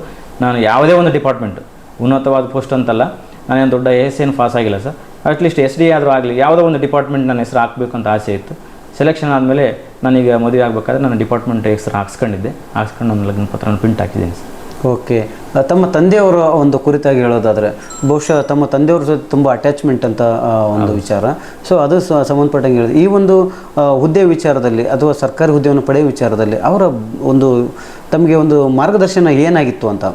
ನಾನು ಯಾವುದೇ ಒಂದು ಡಿಪಾರ್ಟ್ಮೆಂಟ್ ಉನ್ನತವಾದ ಪೋಸ್ಟ್ ಅಂತಲ್ಲ, ನಾನೇನು ದೊಡ್ಡ ಎಸ್ ಏನು ಪಾಸ್ ಆಗಿಲ್ಲ ಸರ್ ಅಟ್ಲೀಸ್ಟ್ ಎಸ್ ಡಿ ಆದರೂ ಆಗಲಿ, ಯಾವುದೋ ಒಂದು ಡಿಪಾರ್ಟ್ಮೆಂಟ್ ನನ್ನ ಹೆಸರು ಹಾಕಬೇಕು ಅಂತ ಆಸೆ ಇತ್ತು. ಸೆಲೆಕ್ಷನ್ ಆದಮೇಲೆ ನಾನೀಗ ಮದುವೆ ಆಗಬೇಕಾದ್ರೆ ನಾನು ಡಿಪಾರ್ಟ್ಮೆಂಟ್ ಹೆಸರು ಹಾಕ್ಸ್ಕೊಂಡಿದ್ದೆ. ಹಾಕ್ಸ್ಕೊಂಡು ನನ್ನ ಲಗ್ನ ಪತ್ರನ ಪ್ರಿಂಟ್ ಹಾಕಿದ್ದೀನಿ ಸರ್ ಓಕೆ ತಮ್ಮ ತಂದೆಯವರ ಒಂದು ಕುರಿತಾಗಿ ಹೇಳೋದಾದರೆ ಬಹುಶಃ ತಮ್ಮ ತಂದೆಯವ್ರ ಜೊತೆ ತುಂಬ ಅಟ್ಯಾಚ್ಮೆಂಟ್ ಅಂತ ಒಂದು ವಿಚಾರ. ಸೊ ಅದು ಸಂಬಂಧಪಟ್ಟಂಗೆ ಹೇಳಿದೆ. ಈ ಒಂದು ಹುದ್ದೆ ವಿಚಾರದಲ್ಲಿ ಅಥವಾ ಸರ್ಕಾರಿ ಹುದ್ದೆಯನ್ನು ಪಡೆಯುವ ವಿಚಾರದಲ್ಲಿ ಅವರ ಒಂದು ತಮಗೆ ಒಂದು ಮಾರ್ಗದರ್ಶನ ಏನಾಗಿತ್ತು ಅಂತ?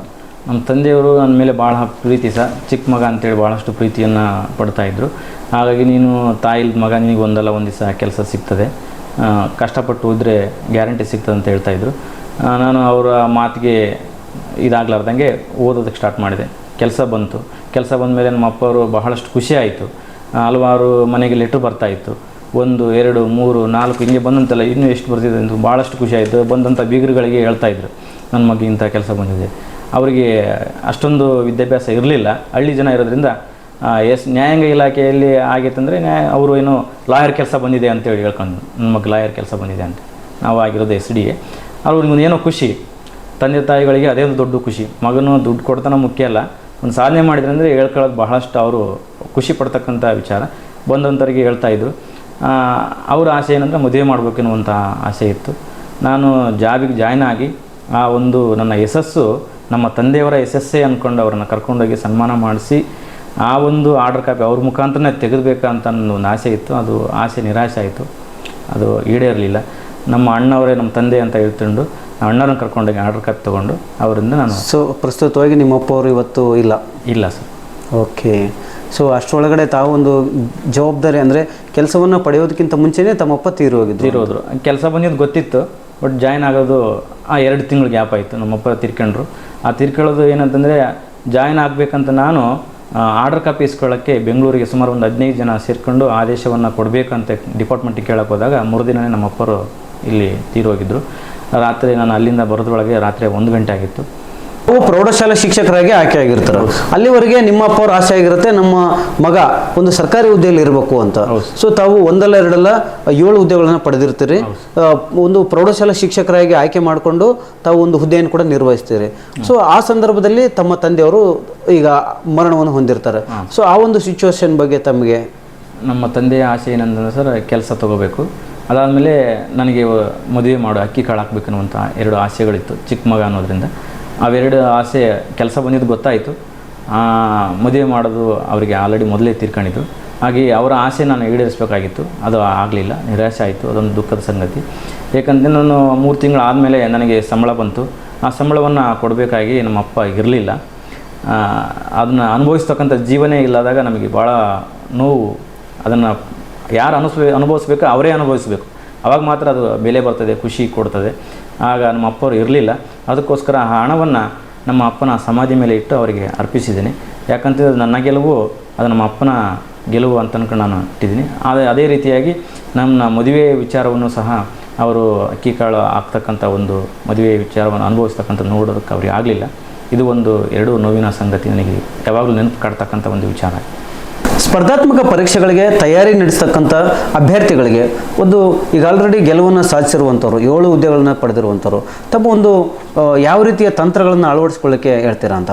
ನಮ್ಮ ತಂದೆಯವರು ನನ್ನ ಮೇಲೆ ಭಾಳ ಪ್ರೀತಿ ಸಹ ಚಿಕ್ಕ ಮಗ ಅಂತೇಳಿ ಭಾಳಷ್ಟು ಪ್ರೀತಿಯನ್ನು ಪಡ್ತಾಯಿದ್ರು ಹಾಗಾಗಿ ನೀನು ತಾಯಿ ಮಗ ನಿನಗೆ ಒಂದಲ್ಲ ಒಂದು ದಿವಸ ಕೆಲಸ ಸಿಗ್ತದೆ. ಕಷ್ಟಪಟ್ಟು ಹೋದರೆ ಗ್ಯಾರಂಟಿ ಸಿಗ್ತದೆ ಅಂತ ಹೇಳ್ತಾಯಿದ್ರು ನಾನು ಅವರ ಮಾತಿಗೆ ಇದಾಗಲಾರ್ದಂಗೆ ಓದೋದಕ್ಕೆ ಸ್ಟಾರ್ಟ್ ಮಾಡಿದೆ. ಕೆಲಸ ಬಂತು. ಕೆಲಸ ಬಂದ ಮೇಲೆ ನಮ್ಮ ಅಪ್ಪವರು ಬಹಳಷ್ಟು ಖುಷಿ ಆಯಿತು. ಹಲವಾರು ಮನೆಗೆ ಲೆಟ್ರ್ ಬರ್ತಾಯಿತ್ತು ಒಂದು, ಎರಡು, ಮೂರು, ನಾಲ್ಕು, ಹಿಂಗೆ ಬಂದಂತೆಲ್ಲ ಇನ್ನೂ ಎಷ್ಟು ಬರ್ತಿದೆ ಅಂತ ಭಾಳಷ್ಟು ಖುಷಿ ಆಯಿತು. ಬಂದಂಥ ಬೀಗರುಗಳಿಗೆ ಹೇಳ್ತಾಯಿದ್ರು ನನ್ನ ಮಗ ಇಂಥ ಕೆಲಸ ಬಂದಿದೆ. ಅವರಿಗೆ ಅಷ್ಟೊಂದು ವಿದ್ಯಾಭ್ಯಾಸ ಇರಲಿಲ್ಲ. ಹಳ್ಳಿ ಜನ ಇರೋದ್ರಿಂದ ಎಸ್, ನ್ಯಾಯಾಂಗ ಇಲಾಖೆಯಲ್ಲಿ ಆಗೈತಂದರೆ ನ್ಯಾಯ ಅವರು ಏನೋ ಲಾಯರ್ ಕೆಲಸ ಬಂದಿದೆ ಅಂತೇಳಿ ಹೇಳ್ಕೊಂಡು, ನನ್ನ ಮಗ ಲಾಯರ್ ಕೆಲಸ ಬಂದಿದೆ ಅಂತ. ನಾವು ಆಗಿರೋದು ಎಸ್ ಡಿಗೆ ಅವ್ರಿಗೆ ಏನೋ ಖುಷಿ. ತಂದೆ ತಾಯಿಗಳಿಗೆ ಅದೇ ಒಂದು ದೊಡ್ಡ ಖುಷಿ. ಮಗನು ದುಡ್ಡು ಕೊಡ್ತಾನ ಮುಖ್ಯ ಅಲ್ಲ. ಒಂದು ಸಾಧನೆ ಮಾಡಿದ್ರೆ ಅಂದರೆ ಹೇಳ್ಕೊಳ್ಳೋದು ಬಹಳಷ್ಟು ಅವರು ಖುಷಿ ಪಡ್ತಕ್ಕಂಥ ವಿಚಾರ. ಬಂದಂಥವ್ರಿಗೆ ಹೇಳ್ತಾ ಇದ್ರು. ಆ, ಅವ್ರ ಆಸೆ ಏನಂದರೆ ಮದುವೆ ಮಾಡಬೇಕೆನ್ನುವಂಥ ಆಸೆ ಇತ್ತು. ನಾನು ಜಾಬಿಗೆ ಜಾಯ್ನ್ ಆಗಿ ಆ ಒಂದು ನನ್ನ ಯಶಸ್ಸು ನಮ್ಮ ತಂದೆಯವರ ಯಶಸ್ಸೇ ಅಂದ್ಕೊಂಡು ಅವ್ರನ್ನ ಕರ್ಕೊಂಡೋಗಿ ಸನ್ಮಾನ ಮಾಡಿಸಿ ಆ ಒಂದು ಆರ್ಡರ್ ಕಾಪಿ ಅವ್ರ ಮುಖಾಂತರನೇ ತೆಗೆದುಬೇಕಂತ ನನ್ನ ಒಂದು ಆಸೆ ಇತ್ತು. ಅದು ಆಸೆ ನಿರಾಶೆ ಆಯಿತು. ಅದು ಈಡೇರಲಿಲ್ಲ. ನಮ್ಮ ಅಣ್ಣವರೇ ನಮ್ಮ ತಂದೆ ಅಂತ ಹೇಳ್ಕೊಂಡು ನಮ್ಮ ಕರ್ಕೊಂಡು ಕರ್ಕೊಂಡೋಗಿ ಆರ್ಡರ್ ಕಾಪಿ ತೊಗೊಂಡು ಅವರಿಂದ ನಾನು ಸೊ ಪ್ರಸ್ತುತವಾಗಿ ನಿಮ್ಮ ಅಪ್ಪವರು ಇವತ್ತು ಇಲ್ಲ? ಇಲ್ಲ ಸರ್. ಓಕೆ ಸೊ ಅಷ್ಟರೊಳಗಡೆ ತಾವು ಒಂದು ಜವಾಬ್ದಾರಿ ಅಂದರೆ ಕೆಲಸವನ್ನು ಪಡೆಯೋದಕ್ಕಿಂತ ಮುಂಚೆನೇ ತಮ್ಮಪ್ಪ ತೀರಿ ಹೋಗಿದ್ರು ತೀರೋದ್ರು. ಕೆಲಸ ಬಂದಿದ್ದು ಗೊತ್ತಿತ್ತು ಬಟ್ ಜಾಯ್ನ್ ಆಗೋದು ಆ ಎರಡು ತಿಂಗಳು ಗ್ಯಾಪ್ ಆಯಿತು. ನಮ್ಮಪ್ಪ ತೀರ್ಕೊಂಡ್ರು. ಆ ತೀರ್ಕೊಳ್ಳೋದು ಏನಂತಂದರೆ ಜಾಯ್ನ್ ಆಗಬೇಕಂತ ನಾನು ಆರ್ಡರ್ ಕಾಪಿ ಇಸ್ಕೊಳ್ಳೋಕ್ಕೆ ಬೆಂಗಳೂರಿಗೆ ಸುಮಾರು ಒಂದು ಹದಿನೈದು ಜನ ಸೇರಿಕೊಂಡು ಆದೇಶವನ್ನು ಕೊಡಬೇಕಂತ ಡಿಪಾರ್ಟ್ಮೆಂಟಿಗೆ ಕೇಳಕ್ಕೆ ಹೋದಾಗ ಮರುದಿನವೇ ನಮ್ಮಪ್ಪರು ಇಲ್ಲಿ ತೀರೋಗಿದ್ದರು ರಾತ್ರಿ ನಾನು ಅಲ್ಲಿಂದ ಬರೋದ್ರೊಳಗೆ ರಾತ್ರಿ ಒಂದು ಗಂಟೆ ಆಗಿತ್ತು. ಅವು ಪ್ರೌಢಶಾಲಾ ಶಿಕ್ಷಕರಾಗಿ ಆಯ್ಕೆ ಆಗಿರ್ತಾರೆ. ಅಲ್ಲಿವರೆಗೆ ನಿಮ್ಮ ಅಪ್ಪ ಅವ್ರ ಆಸೆ ಆಗಿರುತ್ತೆ ನಮ್ಮ ಮಗ ಒಂದು ಸರ್ಕಾರಿ ಹುದ್ದೆಯಲ್ಲಿ ಇರಬೇಕು ಅಂತ. ಸೊ ತಾವು ಒಂದಲ್ಲ ಎರಡಲ್ಲ ಏಳು ಹುದ್ದೆಗಳನ್ನು ಪಡೆದಿರ್ತೀರಿ. ಒಂದು ಪ್ರೌಢಶಾಲಾ ಶಿಕ್ಷಕರಾಗಿ ಆಯ್ಕೆ ಮಾಡಿಕೊಂಡು ತಾವು ಒಂದು ಹುದ್ದೆಯನ್ನು ಕೂಡ ನಿರ್ವಹಿಸ್ತೀರಿ. ಸೊ ಆ ಸಂದರ್ಭದಲ್ಲಿ ತಮ್ಮ ತಂದೆಯವರು ಈಗ ಮರಣವನ್ನು ಹೊಂದಿರ್ತಾರೆ. ಸೊ ಆ ಒಂದು ಸಿಚುವೇಶನ್ ಬಗ್ಗೆ ತಮಗೆ? ನಮ್ಮ ತಂದೆಯ ಆಸೆ ಏನಂತಂದ್ರೆ ಸರ್ ಕೆಲಸ ತೊಗೋಬೇಕು. ಅದಾದಮೇಲೆ ನನಗೆ ಮದುವೆ ಮಾಡು ಅಕ್ಕಿ ಕಾಳು ಹಾಕ್ಬೇಕನ್ನುವಂಥ ಎರಡು ಆಸೆಗಳಿತ್ತು, ಚಿಕ್ಕ ಮಗ ಅನ್ನೋದ್ರಿಂದ. ಅವೆರಡು ಆಸೆ ಕೆಲಸ ಬಂದಿದ್ದು ಗೊತ್ತಾಯಿತು. ಮದುವೆ ಮಾಡೋದು ಅವರಿಗೆ ಆಲ್ರೆಡಿ ಮೊದಲೇ ತೀರ್ಕೊಂಡಿದ್ದು. ಹಾಗೆ ಅವರ ಆಸೆ ನಾನು ಈಡೇರಿಸಬೇಕಾಗಿತ್ತು. ಅದು ಆಗಲಿಲ್ಲ ನಿರಾಶೆ ಆಯಿತು, ಅದೊಂದು ದುಃಖದ ಸಂಗತಿ. ಏಕೆಂದರೆ ನಾನು ಮೂರು ತಿಂಗಳು ಆದಮೇಲೆ ನನಗೆ ಸಂಬಳ ಬಂತು. ಆ ಸಂಬಳವನ್ನು ಕೊಡಬೇಕಾಗಿ ನಮ್ಮಪ್ಪ ಇರಲಿಲ್ಲ. ಅದನ್ನು ಅನುಭವಿಸ್ತಕ್ಕಂಥ ಜೀವನೇ ಇಲ್ಲದಾಗ ನಮಗೆ ಭಾಳ ನೋವು ಅದನ್ನು ಯಾರು ಅನುಸ್ಬೇ ಅನುಭವಿಸ್ಬೇಕು, ಅವರೇ ಅನುಭವಿಸ್ಬೇಕು. ಅವಾಗ ಮಾತ್ರ ಅದು ಬೆಲೆ ಬರ್ತದೆ, ಖುಷಿ ಕೊಡ್ತದೆ. ಆಗ ನಮ್ಮ ಅಪ್ಪವರು ಇರಲಿಲ್ಲ. ಅದಕ್ಕೋಸ್ಕರ ಆ ಹಣವನ್ನು ನಮ್ಮ ಅಪ್ಪನ ಸಮಾಧಿ ಮೇಲೆ ಇಟ್ಟು ಅವರಿಗೆ ಅರ್ಪಿಸಿದ್ದೀನಿ. ಯಾಕಂತಂದರೆ ನನ್ನ ಗೆಲುವು, ಅದು ನಮ್ಮ ಅಪ್ಪನ ಗೆಲುವು ಅಂತ ಅನ್ಕೊಂಡು ನಾನು ಇಟ್ಟಿದ್ದೀನಿ. ಅದೇ ಅದೇ ರೀತಿಯಾಗಿ ನನ್ನ ಮದುವೆ ವಿಚಾರವನ್ನು ಸಹ ಅವರು ಅಕ್ಕಿ ಕಾಳು ಆಗ್ತಕ್ಕಂಥ ಒಂದು ಮದುವೆ ವಿಚಾರವನ್ನು ಅನುಭವಿಸ್ತಕ್ಕಂಥ ನೋಡೋದಕ್ಕೆ ಅವ್ರಿಗೆ ಆಗಲಿಲ್ಲ. ಇದು ಒಂದು ಎರಡು ನೋವಿನ ಸಂಗತಿ ನನಗೆ ಯಾವಾಗಲೂ ನೆನಪು ಕಾಡ್ತಕ್ಕಂಥ ಒಂದು ವಿಚಾರ. ಸ್ಪರ್ಧಾತ್ಮಕ ಪರೀಕ್ಷೆಗಳಿಗೆ ತಯಾರಿ ನಡೆಸ್ತಕ್ಕಂಥ ಅಭ್ಯರ್ಥಿಗಳಿಗೆ ಒಂದು ಈಗ ಆಲ್ರೆಡಿ ಗೆಲುವನ್ನು ಸಾಧಿಸಿರುವಂಥವ್ರು, ಏಳು ಹುದ್ದೆಗಳನ್ನ ಪಡೆದಿರುವಂಥವ್ರು, ತಮ್ಮ ಒಂದು ಯಾವ ರೀತಿಯ ತಂತ್ರಗಳನ್ನು ಅಳವಡಿಸ್ಕೊಳ್ಳಿಕ್ಕೆ ಹೇಳ್ತೀರಾ ಅಂತ?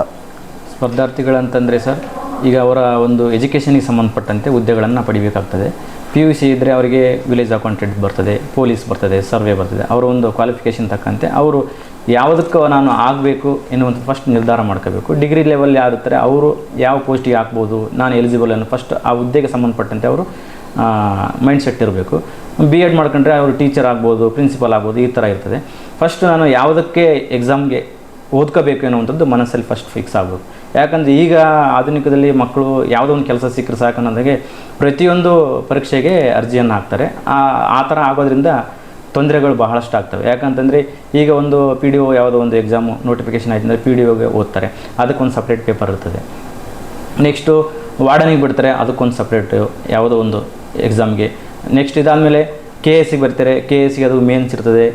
ಸ್ಪರ್ಧಾರ್ಥಿಗಳಂತಂದರೆ ಸರ್, ಈಗ ಅವರ ಒಂದು ಎಜುಕೇಷನಿಗೆ ಸಂಬಂಧಪಟ್ಟಂತೆ ಹುದ್ದೆಗಳನ್ನು ಪಡಿಬೇಕಾಗ್ತದೆ. ಪಿ ಯು ಸಿ ಇದ್ದರೆ ಅವರಿಗೆ ವಿಲೇಜ್ ಅಕೌಂಟೆಂಟ್ ಬರ್ತದೆ, ಪೊಲೀಸ್ ಬರ್ತದೆ, ಸರ್ವೆ ಬರ್ತದೆ, ಅವರ ಒಂದು ಕ್ವಾಲಿಫಿಕೇಷನ್ ತಕ್ಕಂತೆ ಅವರು ಯಾವುದಕ್ಕೂ ನಾನು ಆಗಬೇಕು ಎನ್ನುವಂಥ ಫಸ್ಟ್ ನಿರ್ಧಾರ ಮಾಡ್ಕೋಬೇಕು. ಡಿಗ್ರಿ ಲೆವೆಲ್ ಯಾರಿರ್ತಾರೆ ಅವರು ಯಾವ ಪೋಸ್ಟಿಗೆ ಹಾಕ್ಬೋದು ನಾನು ಎಲಿಜಿಬಲ್ ಅನ್ನೋ ಫಸ್ಟ್ ಆ ಹುದ್ದೆಗೆ ಸಂಬಂಧಪಟ್ಟಂತೆ ಅವರು ಮೈಂಡ್ ಸೆಟ್ ಇರಬೇಕು. ಬಿ ಎಡ್ ಮಾಡ್ಕೊಂಡ್ರೆ ಅವರು ಟೀಚರ್ ಆಗ್ಬೋದು ಪ್ರಿನ್ಸಿಪಲ್ ಆಗ್ಬೋದು, ಈ ಥರ ಇರ್ತದೆ. ಫಸ್ಟ್ ನಾನು ಯಾವುದಕ್ಕೆ ಎಕ್ಸಾಮ್ಗೆ ಓದ್ಕೋಬೇಕು ಅನ್ನುವಂಥದ್ದು ಮನಸ್ಸಲ್ಲಿ ಫಸ್ಟ್ ಫಿಕ್ಸ್ ಆಗ್ಬೋದು. ಯಾಕಂದರೆ ಈಗ ಆಧುನಿಕದಲ್ಲಿ ಮಕ್ಕಳು ಯಾವುದೋ ಒಂದು ಕೆಲಸ ಸಿಕ್ಕರೆ ಸಾಕು ಅನ್ನೋದಾಗೆ ಪ್ರತಿಯೊಂದು ಪರೀಕ್ಷೆಗೆ ಅರ್ಜಿಯನ್ನು ಹಾಕ್ತಾರೆ. ಆ ಆ ಥರ ಆಗೋದ್ರಿಂದ ತೊಂದರೆಗಳು ಬಹಳಷ್ಟು ಆಗ್ತವೆ. ಯಾಕಂತಂದರೆ ಈಗ ಒಂದು ಪಿ ಡಿ ಒ ಯಾವುದೋ ಒಂದು ಎಕ್ಸಾಮು ನೋಟಿಫಿಕೇಷನ್ ಆಯ್ತು ಅಂದರೆ ಪಿ ಡಿ ಒಗೆ ಓದ್ತಾರೆ. ಅದಕ್ಕೊಂದು ಸಪ್ರೇಟ್ ಪೇಪರ್ ಇರ್ತದೆ. ನೆಕ್ಸ್ಟು ವಾರ್ಡನಿಗೆ ಬಿಡ್ತಾರೆ, ಅದಕ್ಕೊಂದು ಸಪ್ರೇಟ್ ಯಾವುದೋ ಒಂದು ಎಕ್ಸಾಮ್ಗೆ ನೆಕ್ಸ್ಟ್ ಇದಾದಮೇಲೆ ಕೆ ಎಸ್ಸಿಗೆ ಬರ್ತಾರೆ. ಕೆ ಎಸ್ಸಿಗೆ ಅದು ಮೇನ್ಸ್ ಇರ್ತದೆ